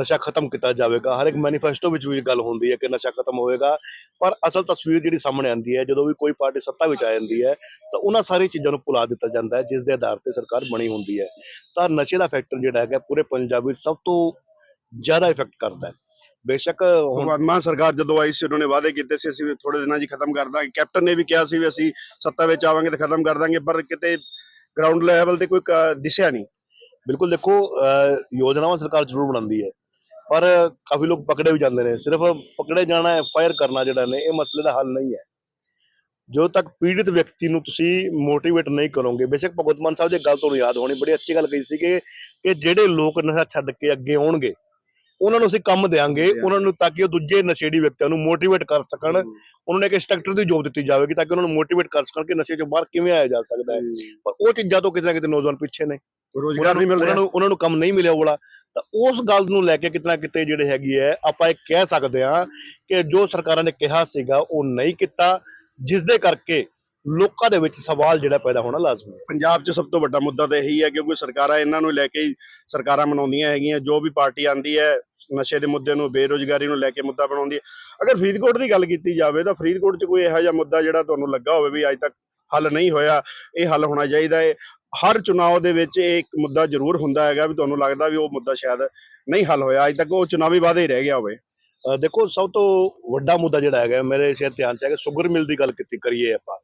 S1: ਨਸ਼ਾ ਖਤਮ ਕੀਤਾ ਜਾਵੇਗਾ। ਹਰ ਇੱਕ ਮੈਨੀਫੈਸਟੋ ਵਿੱਚ ਵੀ ਗੱਲ ਹੁੰਦੀ ਹੈ ਕਿ ਨਸ਼ਾ ਖਤਮ ਹੋਵੇਗਾ। ਪਰ ਅਸਲ ਤਸਵੀਰ ਜਿਹੜੀ ਸਾਹਮਣੇ ਆਉਂਦੀ ਹੈ, ਜਦੋਂ ਵੀ ਕੋਈ ਪਾਰਟੀ ਸੱਤਾ ਵਿੱਚ ਆ ਜਾਂਦੀ ਹੈ, ਤਾਂ ਉਹਨਾਂ ਸਾਰੀ ਚੀਜ਼ਾਂ ਨੂੰ ਭੁਲਾ ਦਿੱਤਾ ਜਾਂਦਾ ਹੈ, ਜਿਸ ਦੇ ਆਧਾਰ ਤੇ ਸਰਕਾਰ ਬਣੀ ਹੁੰਦੀ ਹੈ। ਤਾਂ ਨਸ਼ੇ ਦਾ ਫੈਕਟਰ ਜਿਹੜਾ ਹੈਗਾ, ਪੂਰੇ ਪੰਜਾਬ ਵਿੱਚ ਸਭ ਤੋਂ ਜ਼ਿਆਦਾ ਇਫੈਕਟ ਕਰਦਾ ਹੈ। ਬੇਸ਼ੱਕ ਹੁਣ
S2: ਭਗਵੰਤ ਮਾਨ ਸਰਕਾਰ ਜਦੋਂ ਆਈ ਸੀ, ਉਹਨਾਂ ਨੇ ਵਾਅਦੇ ਕੀਤੇ ਸੀ, ਅਸੀਂ ਥੋੜੇ ਦਿਨਾਂ 'ਚ ਹੀ ਖਤਮ ਕਰ ਦਾਂਗੇ। ਕੈਪਟਨ ਨੇ ਵੀ ਕਿਹਾ ਸੀ ਵੀ ਅਸੀਂ ਸੱਤਾ ਵਿੱਚ ਆਵਾਂਗੇ ਤਾਂ ਖਤਮ ਕਰ ਦਾਂਗੇ, ਪਰ ਕਿਤੇ ਗਰਾਊਂਡ ਲੈਵਲ ਤੇ ਕੋਈ ਕ- ਦਿਸਿਆ ਨਹੀਂ।
S1: ਬਿਲਕੁਲ ਦੇਖੋ ਯੋਜਨਾਵਾਂ ਸਰਕਾਰ ਜ਼ਰੂਰ ਬਣਾਉਂਦੀ ਹੈ। ਪਰ ਕਾਫੀ ਲੋਕ ਪਕੜੇ ਵੀ ਜਾਂਦੇ ਨੇ। ਸਿਰਫ ਪਕੜੇ ਜਾਣਾ ਹੈ ਫਾਇਰ ਕਰਨਾ ਜਿਹੜਾ ਨੇ ਇਹ ਮਸਲੇ ਦਾ ਹੱਲ ਨਹੀਂ ਹੈ। ਜਦੋਂ ਤੱਕ ਪੀੜਿਤ ਵਿਅਕਤੀ ਨੂੰ ਤੁਸੀਂ ਮੋਟੀਵੇਟ ਨਹੀਂ ਕਰੋਗੇ ਬੇਸ਼ੱਕ ਭਗਵੰਤ ਮਾਨ ਸਾਹਿਬ ਦੀ ਗੱਲ ਤੁਹਾਨੂੰ ਯਾਦ ਹੋਣੀ ਬੜੀ ਅੱਛੀ ਗੱਲ ਕਹੀ ਸੀ ਕਿ ਕਿ ਜਿਹੜੇ ਲੋਕ ਨਸ਼ਾ ਛੱਡ ਕੇ ਅੱਗੇ ਆਉਣਗੇ ਉਹਨਾਂ ਨੂੰ ਅਸੀਂ ਕੰਮ ਦੇਾਂਗੇ ਉਹਨਾਂ ਨੂੰ ਤਾਂ ਕਿ ਉਹ ਦੂਜੇ ਨਸ਼ੇੜੀ ਵਿਅਕਤੀਆਂ ਨੂੰ ਮੋਟੀਵੇਟ ਕਰ ਸਕਣ। ਉਹਨਾਂ ਨੂੰ ਇੱਕ ਇੰਸਟ੍ਰਕਟਰ ਦੀ ਜੋਬ ਦਿੱਤੀ ਜਾਵੇਗੀ ਤਾਂ ਕਿ ਉਹਨਾਂ ਨੂੰ ਮੋਟੀਵੇਟ ਕਰ ਸਕਣ ਕਿ ਨਸ਼ੇ ਚੋਂ ਬਾਹਰ ਕਿਵੇਂ ਆਇਆ ਜਾ ਸਕਦਾ ਹੈ। ਪਰ ਉਹ ਚੀਜ਼ਾਂ ਤੋਂ ਕਿਤੇ ਨਾ ਕਿਤੇ ਨੌਜਵਾਨ ਪਿੱਛੇ ਨੇ।
S2: ਰੋਜ਼ਗਾਰ ਨਹੀਂ ਮਿਲ
S1: ਉਹਨਾਂ
S2: ਰਿਹਾ।
S1: ਨੂੰ ਉਹਨਾਂ ਨੂੰ ਕੰਮ ਨਹੀਂ ਮਿਲਿਆ ਉਹ ਵਾਲਾ। ਤਾਂ ਉਸ ਗੱਲ ਨੂੰ ਲੈ ਕੇ ਕਿਤਨਾ ਕਿਤੇ ਜਿਹੜੇ ਹੈਗੀ ਹੈ ਆਪਾਂ ਇਹ ਕਹਿ ਸਕਦੇ ਹਾਂ ਕਿ ਜੋ ਸਰਕਾਰਾਂ ਨੇ ਕਿਹਾ ਸੀਗਾ ਉਹ ਨਹੀਂ ਕੀਤਾ ਜਿਸ ਦੇ ਕਰਕੇ ਲੋਕਾਂ ਦੇ ਵਿੱਚ ਸਵਾਲ ਜਿਹੜਾ ਪੈਦਾ ਹੋਣਾ ਲਾਜ਼ਮੀ ਹੈ।
S2: ਪੰਜਾਬ 'ਚ ਸਭ ਤੋਂ ਵੱਡਾ ਮੁੱਦਾ ਤਾਂ ਇਹੀ ਹੈ ਕਿਉਂਕਿ ਸਰਕਾਰਾਂ ਇਹਨਾਂ ਨੂੰ ਲੈ ਕੇ ਹੀ ਸਰਕਾਰਾਂ ਮਨਾਉਂਦੀਆਂ ਹੈਗੀਆਂ ਜੋ ਵੀ ਪਾਰਟੀ ਆਂਦੀ ਹੈ ਨਸ਼ੇ ਦੇ ਮੁੱਦੇ ਨੂੰ ਬੇਰੋਜ਼ਗਾਰੀ ਨੂੰ ਲੈ ਕੇ ਮੁੱਦਾ ਬਣਾਉਂਦੀ ਹੈ। ਅਗਰ ਫਰੀਦਕੋਟ ਦੀ ਗੱਲ ਕੀਤੀ ਜਾਵੇ ਤਾਂ ਫਰੀਦਕੋਟ 'ਚ ਕੋਈ ਇਹੋ ਜਿਹਾ ਮੁੱਦਾ ਜਿਹੜਾ ਤੁਹਾਨੂੰ ਲੱਗਾ ਹੋਵੇ ਵੀ ਅੱਜ ਤੱਕ ਹੱਲ ਨਹੀਂ ਹੋਇਆ ਇਹ ਹੱਲ ਹੋਣਾ ਚਾਹੀਦਾ ਹੈ। ਹਰ ਚੁਣਾਵ ਦੇ ਵਿੱਚ ਇਹ ਇੱਕ ਮੁੱਦਾ ਜ਼ਰੂਰ ਹੁੰਦਾ ਹੈਗਾ ਵੀ ਤੁਹਾਨੂੰ ਲੱਗਦਾ ਵੀ ਉਹ ਮੁੱਦਾ ਸ਼ਾਇਦ ਨਹੀਂ ਹੱਲ ਹੋਇਆ ਅੱਜ ਤੱਕ ਉਹ ਚੁਣਾਵੀ ਵਾਅਦਾ ਹੀ ਰਹਿ ਗਿਆ ਹੋਵੇ
S1: ਅਹ ਦੇਖੋ ਸਭ ਤੋਂ ਵੱਡਾ ਮੁੱਦਾ ਜਿਹੜਾ ਹੈਗਾ ਮੇਰੇ ਸ਼ਾਇਦ ਧਿਆਨ ਚ ਹੈ ਕਿ ਸ਼ੂਗਰ ਮਿਲ ਦੀ ਗੱਲ ਕੀਤੀ ਕਰੀਏ ਆਪਾਂ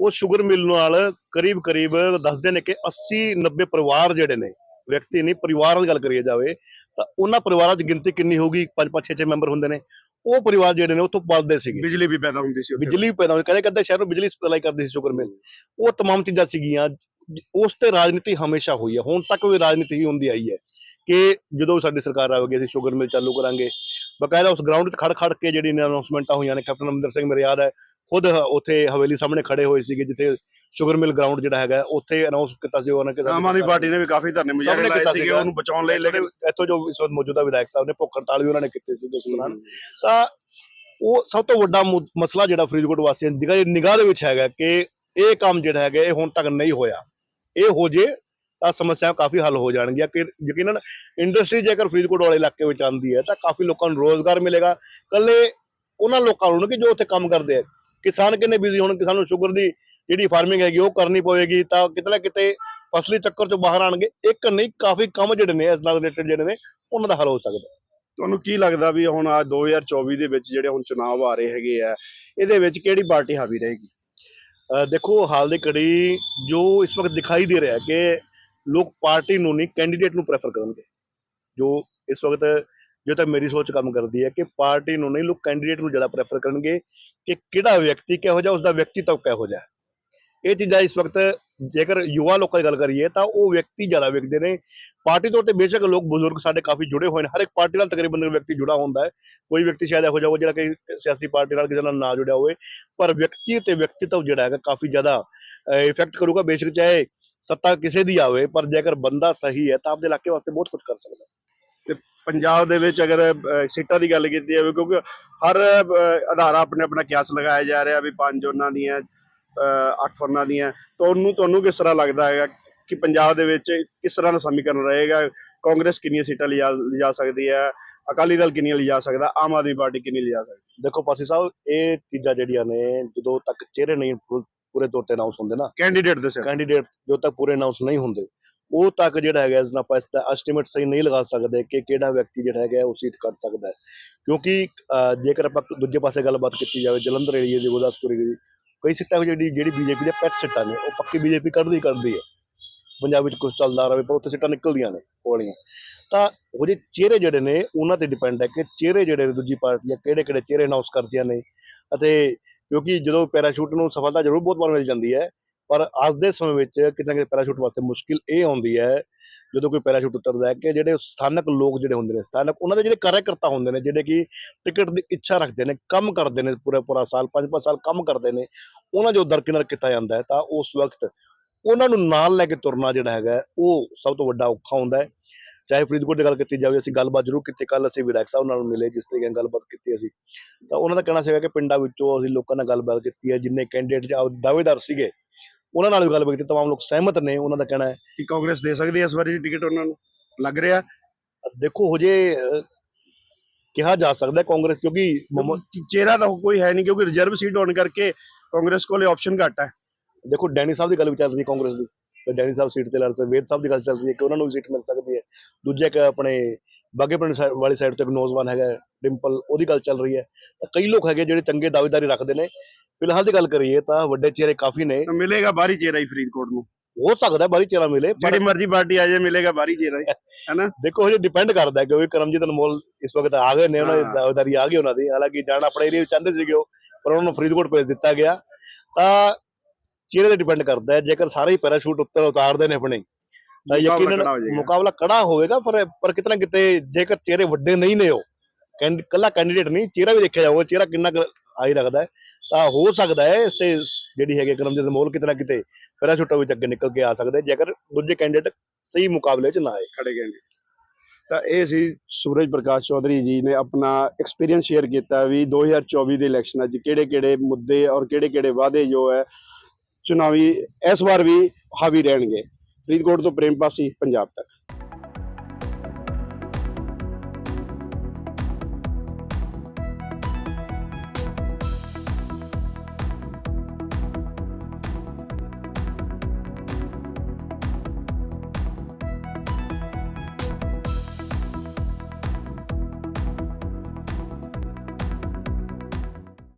S1: ਉਹ ਸ਼ੂਗਰ ਮਿਲ ਨਾਲ ਕਰੀਬ ਕਰੀਬ ਦੱਸਦੇ ਨੇ ਕਿ 80 90 ਪਰਿਵਾਰ ਜਿਹੜੇ ਨੇ ਵਿਅਕਤੀ ਨਹੀਂ ਪਰਿਵਾਰਾਂ ਦੀ ਗੱਲ ਕਰੀਏ ਜਾਵੇ ਤਾਂ ਉਹਨਾਂ ਪਰਿਵਾਰਾਂ ਦੀ ਗਿਣਤੀ ਕਿੰਨੀ ਹੋਊਗੀ ਪੰਜ ਪੰਜ ਛੇ ਛੇ ਮੈਂਬਰ ਹੁੰਦੇ ਨੇ ਉਹ ਪਰਿਵਾਰ ਜਿਹੜੇ ਨੇ ਉੱਥੋਂ ਪਲਦੇ ਸੀਗੇ
S2: ਬਿਜਲੀ ਵੀ ਪੈਦਾ ਹੁੰਦੀ ਸੀ ਉੱਥੇ।
S1: ਬਿਜਲੀ ਵੀ ਪੈਦਾ ਹੁੰਦੀ ਕਹਿੰਦੇ ਕਹਿੰਦੇ ਸ਼ਹਿਰ ਨੂੰ ਬਿਜਲੀ ਸਪਲਾਈ ਕਰਦੀ ਸੀ ਸ਼ੂਗਰ ਮਿਲ ਉਹ तमाम ਚੀਜ਼ਾਂ ਸੀਗੀਆਂ ਉਸ ਤੇ ਰਾਜਨੀਤੀ ਹਮੇਸ਼ਾ ਹੋਈ ਹੈ ਹੁਣ ਤੱਕ ਵੀ ਰਾਜਨੀਤੀ ਹੀ ਹੁੰਦੀ ਆਈ ਹੈ ਕਿ ਜਦੋਂ ਸਾਡੀ ਸਰਕਾਰ ਆਵੇਗੀ ਅਸੀਂ ਸ਼ੂਗਰ ਮਿਲ ਚਾਲੂ ਕਰਾਂਗੇ। ਬਕਾਇਦਾ ਉਸ ਗਰਾਊਂਡ ਤੇ ਖੜ ਖੜ ਕੇ ਜਿਹੜੀ ਅਨਾਉਂਸਮੈਂਟਾਂ ਹੋਈਆਂ ਨੇ ਕੈਪਟਨ ਅਮਰਿੰਦਰ ਸਿੰਘ ਮੇਰੇ ਯਾਦ ਹੈ ਖੁਦ ਉੱਥੇ ਹਵੇਲੀ ਸਾਹਮਣੇ ਖੜੇ ਹੋਏ ਸੀਗੇ ਜਿੱਥੇ ਸ਼ੂਗਰ ਮਿਲ ਗਰਾਊਂਡ ਜਿਹੜਾ ਹੈਗਾ ਉੱਥੇ ਅਨਾਉਂਸ ਕੀਤਾ ਸੀ ਉਹਨਾਂ ਕਿ
S2: ਆਮ ਆਦਮੀ ਪਾਰਟੀ ਨੇ ਵੀ ਕਾਫੀ ਧਰਨੇ ਮੁਜ਼ਾਹਰੇ ਲਾਏ ਸੀਗੇ। ਉਹਨੂੰ ਬਚਾਉਣ ਲਈ ਲੇਕਿਨ
S1: ਇੱਥੋਂ ਜੋ ਇਸ ਵਕਤ ਮੌਜੂਦਾ ਵਿਧਾਇਕ ਸਾਹਿਬ ਨੇ ਭੁੱਖ ਹੜਤਾਲ ਵੀ ਉਹਨਾਂ ਨੇ ਕੀਤੀ ਸੀ ਉਸ ਦੌਰਾਨ। ਤਾਂ ਉਹ ਸਭ ਤੋਂ ਵੱਡਾ ਮਸਲਾ ਜਿਹੜਾ ਫਰੀਦਕੋਟ ਵਾਸੀਆਂ ਦੀ ਨਿਗਾਹ ਦੇ ਵਿੱਚ ਹੈਗਾ ਕਿ ਇਹ ਕੰਮ ਜਿਹੜਾ ਹੈਗਾ ਇਹ ਹੁਣ ਤੱਕ ਨਹੀਂ ਹੋਇਆ। ਇਹ ਹੋ ਜੇ ਤਾਂ ਸਮੱਸਿਆ ਕਾਫੀ ਹੱਲ ਹੋ ਜਾਣਗੀਆਂ। ਕਿ ਯਕੀਨਨ ਇੰਡਸਟਰੀ ਜੇਕਰ ਫਰੀਦਕੋਟ ਵਾਲੇ ਇਲਾਕੇ ਵਿੱਚ ਆਉਂਦੀ ਹੈ ਤਾਂ ਕਾਫੀ ਲੋਕਾਂ ਨੂੰ ਰੋਜ਼ਗਾਰ ਮਿਲੇਗਾ। ਕੱਲੇ ਉਹਨਾਂ ਲੋਕਾਂ ਨੂੰ ਕਿ ਜੋ ਉੱਥੇ ਕੰਮ ਕਰਦੇ ਆ। ਕਿਸਾਨ ਕਿੰਨੇ ਬਿਜ਼ੀ ਹੋਣ, ਕਿਸਾਨ ਨੂੰ ਸ਼ੂਗਰ ਦੀ ਜਿਹੜੀ ਫਾਰਮਿੰਗ ਹੈਗੀ ਉਹ ਕਰਨੀ ਪਵੇਗੀ ਤਾਂ ਕਿਤੇ ਨਾ ਕਿਤੇ ਫਸਲੀ ਚੱਕਰ ਚੋਂ ਬਾਹਰ ਆਣਗੇ ਇੱਕ ਨਹੀਂ, ਕਾਫੀ ਕੰਮ ਜਿਹੜੇ ਨੇ ਇਸ ਨਾਲ ਰਿਲੇਟਡ ਜਿਹੜੇ ਨੇ, ਉਹਨਾਂ ਦਾ ਹੱਲ ਹੋ ਸਕਦਾ।
S2: ਤੁਹਾਨੂੰ ਕੀ ਲੱਗਦਾ ਵੀ ਹੁਣ ਆ 2024 ਦੇ ਵਿੱਚ ਜਿਹੜੇ ਹੁਣ ਚੁਣਾਵ ਆ ਰਹੇ ਹੈਗੇ ਆ, ਇਹਦੇ ਵਿੱਚ ਕਿਹੜੀ ਪਾਰਟੀ ਹਾਵੀ ਰਹੇਗੀ?
S1: ਦੇਖੋ, ਹਾਲ ਦੀ ਘੜੀ ਜੋ ਇਸ ਵਕਤ ਦਿਖਾਈ ਦੇ ਰਿਹਾ ਕਿ ਲੋਕ ਪਾਰਟੀ ਨੂੰ ਨਹੀਂ ਕੈਂਡੀਡੇਟ ਨੂੰ ਪ੍ਰੈਫਰ ਕਰਨਗੇ। ਜੋ ਇਸ ਵਕਤ ਜੋ ਤਾਂ ਮੇਰੀ ਸੋਚ ਕੰਮ ਕਰਦੀ ਹੈ ਕਿ ਪਾਰਟੀ ਨੂੰ ਨਹੀਂ, ਲੋਕ ਕੈਂਡੀਡੇਟ ਨੂੰ ਜ਼ਿਆਦਾ ਪ੍ਰੈਫਰ ਕਰਨਗੇ ਕਿ ਕਿਹੜਾ ਵਿਅਕਤੀ ਕਿਹੋ ਜਿਹਾ, ਉਸਦਾ ਵਿਅਕਤੀਤਵ ਕਿਹੋ ਜਿਹਾ। ਇਹ ਚੀਜ਼ਾਂ ਇਸ ਵਕਤ ਜੇਕਰ ਯੁਵਾ ਲੋਕਾਂ ਦੀ ਗੱਲ ਕਰੀਏ ਤਾਂ ਉਹ ਵਿਅਕਤੀ ਜ਼ਿਆਦਾ ਵੇਖਦੇ ਨੇ। ਪਾਰਟੀ ਤੌਰ ਤੇ ਬੇਸ਼ੱਕ ਲੋਕ ਬਜ਼ੁਰਗ ਸਾਡੇ ਕਾਫੀ ਜੁੜੇ ਹੋਏ ਨੇ। ਹਰ ਇੱਕ ਪਾਰਟੀ ਨਾਲ ਤਕਰੀਬਨ ਵਿਅਕਤੀ ਜੁੜਾ ਹੁੰਦਾ ਹੈ। ਕੋਈ ਵਿਅਕਤੀ ਸ਼ਾਇਦ ਇਹੋ ਜਿਹਾ ਹੋਵੇ ਜਿਹੜਾ ਕਿ ਸਿਆਸੀ ਪਾਰਟੀ ਨਾਲ ਕਿਸੇ ਨਾਲ ਨਾ ਜੁੜਿਆ ਹੋਵੇ। ਪਰ ਵਿਅਕਤੀ ਤੇ ਵਿਅਕਤੀਤਵ ਜਿਹੜਾ ਹੈਗਾ ਕਾਫੀ ਜ਼ਿਆਦਾ ਇਫੈਕਟ ਕਰੂਗਾ। ਬੇਸ਼ੱਕ ਚਾਹੇ ਸੱਤਾ ਕਿਸੇ ਦੀ ਆਵੇ, ਪਰ ਜੇਕਰ ਬੰਦਾ ਸਹੀ ਹੈ ਤਾਂ ਆਪਦੇ ਇਲਾਕੇ ਵਾਸਤੇ ਬਹੁਤ ਕੁਝ ਕਰ ਸਕਦਾ
S2: ਪੰਜਾਬ ਦੇ ਵਿੱਚ ਅਗਰ ਸੀਟਾਂ ਦੀ ਗੱਲ ਕੀਤੀ ਜਾਵੇ, ਕਿਉਂਕਿ ਹਰ ਅਧਾਰਾ ਆਪਣੇ ਆਪਣਾ ਕਿਆਸ ਲਗਾਇਆ ਜਾ ਰਿਹਾ ਵੀ ਪੰਜ ਉਹਨਾਂ ਦੀਆਂ ਅੱਠ ਉਹਨਾਂ ਦੀਆਂ। ਤੁਹਾਨੂੰ ਤੁਹਾਨੂੰ ਕਿਸ ਤਰ੍ਹਾਂ ਲੱਗਦਾ ਹੈਗਾ ਕਿ ਪੰਜਾਬ ਦੇ ਵਿੱਚ ਕਿਸ ਤਰ੍ਹਾਂ ਦਾ ਸਮੀਕਰਨ ਰਹੇਗਾ? ਕਾਂਗਰਸ ਕਿੰਨੀਆਂ ਸੀਟਾਂ ਲਿਜਾ ਲਿਜਾ ਸਕਦੀ ਹੈ? ਅਕਾਲੀ ਦਲ ਕਿੰਨੀਆਂ ਲਿਜਾ ਸਕਦਾ? ਆਮ ਆਦਮੀ ਪਾਰਟੀ ਕਿੰਨੀ ਲਿਜਾ ਸਕਦੀ?
S1: ਦੇਖੋ ਪਾਸੀ ਸਾਹਿਬ ਇਹ ਚੀਜ਼ਾਂ ਜਿਹੜੀਆਂ ਨੇ ਜਦੋਂ ਤੱਕ ਚਿਹਰੇ ਨਹੀਂ ਪੂਰੇ ਤੌਰ ਤੇ ਅਨਾਉਂਸ ਹੁੰਦੇ ਨਾ।
S2: ਕੈਂਡੀਡੇਟ ਦੇ ਸਿਰ
S1: ਕੈਂਡੀਡੇਟ ਜਦੋਂ ਤੱਕ ਪੂਰੇ ਅਨਾਉਂਸ ਨਹੀਂ ਹੁੰਦੇ ਉਹ ਤੱਕ ਜਿਹੜਾ ਹੈਗਾ ਇਸ ਨਾਲ ਆਪਾਂ ਇਸ ਦਾ ਐਸਟੀਮੇਟ ਸਹੀ ਨਹੀਂ ਲਗਾ ਸਕਦੇ ਕਿ ਕਿਹੜਾ ਵਿਅਕਤੀ ਜਿਹੜਾ ਹੈਗਾ ਉਹ ਸੀਟ ਕੱਢ ਸਕਦਾ ਹੈ। ਕਿਉਂਕਿ ਜੇਕਰ ਆਪਾਂ ਦੂਜੇ ਪਾਸੇ ਗੱਲਬਾਤ ਕੀਤੀ ਜਾਵੇ ਜਲੰਧਰ ਏਰੀਆ ਦੀ ਗੁਰਦਾਸਪੁਰ ਏਰੀਏ ਦੀ ਕਈ ਸੀਟਾਂ ਜਿਹੜੀ ਜਿਹੜੀ ਬੀਜੇਪੀ ਦੇ ਪੈਟ ਸੀਟਾਂ ਨੇ, ਉਹ ਪੱਕੀ ਬੀਜੇਪੀ ਕੱਢਦੀ ਕੱਢਦੀ ਹੈ। ਪੰਜਾਬ ਵਿੱਚ ਕੁਝ ਚੱਲਦਾ ਰਹੇ, ਪਰ ਉੱਥੇ ਸੀਟਾਂ ਨਿਕਲਦੀਆਂ ਨੇ, ਉਹ ਵਾਲੀਆਂ। ਤਾਂ ਉਹ ਜਿਹੇ ਚਿਹਰੇ ਜਿਹੜੇ ਨੇ, ਉਹਨਾਂ ਤੇ ਡਿਪੈਂਡ ਹੈ ਕਿ ਚਿਹਰੇ ਜਿਹੜੇ ਨੇ ਦੂਜੀ ਪਾਰਟੀਆਂ ਕਿਹੜੇ ਕਿਹੜੇ ਚਿਹਰੇ ਅਨਾਉਂਸ ਕਰਦੀਆਂ ਨੇ। ਅਤੇ ਕਿਉਂਕਿ ਜਦੋਂ ਪੈਰਾਸ਼ੂਟ ਨੂੰ ਸਫਲਤਾ ਜ਼ਰੂਰ ਬਹੁਤ ਵਾਰ ਮਿਲ ਜਾਂਦੀ ਹੈ, ਪਰ ਅੱਜ ਦੇ ਸਮੇਂ ਵਿੱਚ ਕਿਤੇ ਨਾ ਕਿਤੇ ਪੈਰਾਸ਼ੂਟ ਵਾਸਤੇ ਮੁਸ਼ਕਿਲ ਇਹ ਆਉਂਦੀ ਹੈ ਜਦੋਂ ਕੋਈ ਪੈਰਾਸ਼ੂਟ ਉਤਰਦਾ ਹੈ ਕਿ ਜਿਹੜੇ ਸਥਾਨਕ ਲੋਕ ਜਿਹੜੇ ਹੁੰਦੇ ਨੇ, ਸਥਾਨਕ ਉਹਨਾਂ ਦੇ ਜਿਹੜੇ ਕਾਰਜਕਰਤਾ ਹੁੰਦੇ ਨੇ, ਜਿਹੜੇ ਕਿ ਟਿਕਟ ਦੀ ਇੱਛਾ ਰੱਖਦੇ ਨੇ, ਕੰਮ ਕਰਦੇ ਨੇ ਪੂਰਾ ਪੂਰਾ ਸਾਲ, ਪੰਜ ਪੰਜ ਸਾਲ ਕੰਮ ਕਰਦੇ ਨੇ, ਉਹਨਾਂ ਜੋ ਦਰਕਿਨਾਰ ਕੀਤਾ ਜਾਂਦਾ ਹੈ, ਤਾਂ ਉਸ ਵਕਤ ਉਹਨਾਂ ਨੂੰ ਨਾਲ ਲੈ ਕੇ ਤੁਰਨਾ ਜਿਹੜਾ ਹੈਗਾ ਉਹ ਸਭ ਤੋਂ ਵੱਡਾ ਔਖਾ ਹੁੰਦਾ ਹੈ। ਚਾਹੇ ਫਰੀਦਕੋਟ ਦੀ ਗੱਲ ਕੀਤੀ ਜਾਵੇ, ਅਸੀਂ ਗੱਲਬਾਤ ਜ਼ਰੂਰ ਕੀਤੀ ਕੱਲ ਅਸੀਂ ਵਿਧਾਇਕ ਸਾਹਿਬ ਨਾਲ ਮਿਲੇ, ਜਿਸ ਤਰੀਕੇ ਨਾਲ ਗੱਲਬਾਤ ਕੀਤੀ ਅਸੀਂ। ਤਾਂ ਉਹਨਾਂ ਦਾ ਕਹਿਣਾ ਸੀਗਾ ਕਿ ਪਿੰਡਾਂ ਵਿੱਚੋਂ ਅਸੀਂ ਲੋਕਾਂ ਨਾਲ ਗੱਲਬਾਤ ਕੀਤੀ ਹੈ, ਜਿੰਨੇ ਕੈਂਡੀਡੇਟ ਜਾਂ ਦਾਅਵੇਦਾਰ ਸੀਗੇ ਉਹਨਾਂ ਨਾਲ ਵੀ ਗੱਲਬਾਤ ਕੀਤੀ तमाम ਲੋਕ ਸਹਿਮਤ ਨੇ ਉਹਨਾਂ ਦਾ ਕਹਿਣਾ ਹੈ
S2: ਕਿ ਕਾਂਗਰਸ ਦੇ ਸਕਦੀ ਹੈ ਇਸ ਵਾਰੀ ਟਿਕਟ ਉਹਨਾਂ ਨੂੰ ਲੱਗ ਰਿਹਾ
S1: ਦੇਖੋ ਹੋ ਜੇ ਅਹ, ਕਿਹਾ ਜਾ ਸਕਦਾ ਹੈ ਕਾਂਗਰਸ ਕਿਉਂਕਿ ਮੁਹੰਮਦ-
S2: ਕਿ ਚਿਹਰਾ ਤਾਂ ਕੋਈ ਹੈ ਨਹੀਂ ਕਿਉਂਕਿ ਰਿਜ਼ਰਵ ਸੀਟ ਹੋਣ ਕਰਕੇ ਕਾਂਗਰਸ ਕੋਲੇ ਆਪਸ਼ਨ ਘੱਟ ਹੈ
S1: ਦੇਖੋ ਡੈਨੀ ਸਾਹਿਬ ਦੀ ਗੱਲ ਵੀ ਚੱਲ ਰਹੀ ਹੈ ਕਾਂਗਰਸ ਦੀ ਤੇ ਡੈਨੀ ਸਾਹਿਬ ਸੀਟ ਤੇ ਲੜ ਸਕਦੇ ਵੇਦ ਸਾਹਿਬ ਦੀ ਗੱਲ ਚੱਲ ਰਹੀ ਹੈ ਕਿ ਉਹਨਾਂ ਨੂੰ ਵੀ ਸੀਟ ਮਿਲ ਸਕਦੀ ਹੈ ਦੂਜੇ ਇੱਕ ਆਪਣੇ ਬਾਗੇਪੁਰ ਸਾਈਡ- ਵਾਲੀ ਸਾਈਡ ਤੋਂ ਇੱਕ ਨੌਜਵਾਨ ਹੈਗਾ ਡਿੰਪਲ ਉਹਦੀ ਗੱਲ ਚੱਲ ਰਹੀ ਹੈ ਤਾਂ ਕਈ ਲੋਕ ਹੈਗੇ ਜਿਹੜੇ ਚੰਗੇ ਦਾਅਵੇਦਾਰੀ ਰੱਖਦੇ ਨੇ ਫਿਲਹਾਲ ਦੀ ਗੱਲ ਕਰੀਏ ਤਾਂ ਵੱਡੇ ਚਿਹਰੇ ਕਾਫੀ ਨੇ।
S2: ਤਾਂ ਮਿਲੇਗਾ ਬਾਹਰੀ ਚਿਹਰਾ ਹੀ ਫਰੀਦਕੋਟ ਨੂੰ।
S1: ਹੋ ਸਕਦਾ ਬਾਰੀ ਚਿਹਰਾ ਮਿਲੇ
S2: ਜਿਹੜੀ ਮਰਜ਼ੀ ਪਾਰਟੀ ਆ ਜਾਏ ਮਿਲੇਗਾ ਬਾਹਰੀ ਚਿਹਰਾ ਹੀ
S1: ਦੇਖੋ ਇਹ ਡਿਪੈਂਡ ਕਰਦਾ ਹੈ ਕਿਉਂਕਿ ਕਰਮਜੀਤ ਅਨਮੋਲ ਇਸ ਵਕਤ ਆ ਗਏ ਨੇ ਉਹਨਾਂ ਦੀ। ਦਾਅਵੇਦਾਰੀ ਆ ਗਈ ਉਹਨਾਂ ਦੀ। ਹਾਲਾਂਕਿ ਜਾਣਾ ਆਪਣੇ ਏਰੀਆ ਵਿੱਚ ਚਾਹੁੰਦੇ ਸੀਗੇ ਉਹ ਪਰ ਉਹਨਾਂ ਨੂੰ ਫਰੀਦਕੋਟ ਭੇਜ ਦਿੱਤਾ ਗਿਆ। ਤਾਂ ਚਿਹਰੇ ਤੇ ਡਿਪੈਂਡ ਕਰਦਾ ਹੈ ਜੇਕਰ ਸਾਰੇ ਹੀ ਪੈਰਾਸ਼ੂਟ ਉੱਤੇ ਉਤਾਰਦੇ ਨੇ ਆਪਣੇ ਤਾਂ ਯਕੀਨਨ। ਮੁਕਾਬਲਾ ਕੜਾ ਹੋਵੇਗਾ ਪਰ ਪਰ ਕਿਤੇ ਨਾ ਕਿਤੇ ਜੇਕਰ ਚਿਹਰੇ ਵੱਡੇ ਨਹੀਂ ਨੇ ਉਹ ਕੱਲਾ ਕੈਂਡੀਡੇਟ ਨਹੀਂ ਚਿਹਰਾ ਵੀ ਦੇਖਿਆ ਜਾਊਗਾ ਚਿਹਰਾ ਕਿੰਨਾ ਆਈ ਰੱਖਦਾ ਹੈ। ਤਾਂ ਹੋ ਸਕਦਾ ਹੈ ਇਸ ਤੇ ਜਿਹੜੀ ਹੈਗੀ ਕਰਮਜੀਤ ਅਨਮੋਲ ਕਿਤੇ ਨਾ ਕਿਤੇ ਪੈਰਾਸ਼ੂਟਾਂ ਵਿੱਚ ਅੱਗੇ ਨਿਕਲ ਕੇ ਆ ਸਕਦੇ, ਜੇਕਰ ਦੂਜੇ ਕੈਂਡੀਡੇਟ ਸਹੀ ਮੁਕਾਬਲੇ 'ਚ ਨਾ ਆਏ।
S2: ਖੜੇ ਗਏ ਨੇ ਤਾਂ ਇਹ ਸੀ ਸੂਰਜ ਪ੍ਰਕਾਸ਼ ਚੌਧਰੀ ਜੀ ਨੇ ਆਪਣਾ ਐਕਸਪੀਰੀਅੰਸ ਸ਼ੇਅਰ ਕੀਤਾ ਵੀ 2024 ਦੇ ਇਲੈਕਸ਼ਨਾਂ 'ਚ ਕਿਹੜੇ-ਕਿਹੜੇ ਮੁੱਦੇ ਔਰ ਕਿਹੜੇ-ਕਿਹੜੇ ਵਾਅਦੇ ਜੋ ਹੈ, ਚੁਣਾਵੀ ਇਸ ਵਾਰ ਵੀ ਹਾਵੀ ਰਹਿਣਗੇ। ਫਰੀਦਕੋਟ ਤੋਂ ਪ੍ਰੇਮ ਪਾਸੀ, ਪੰਜਾਬ ਤੱਕ।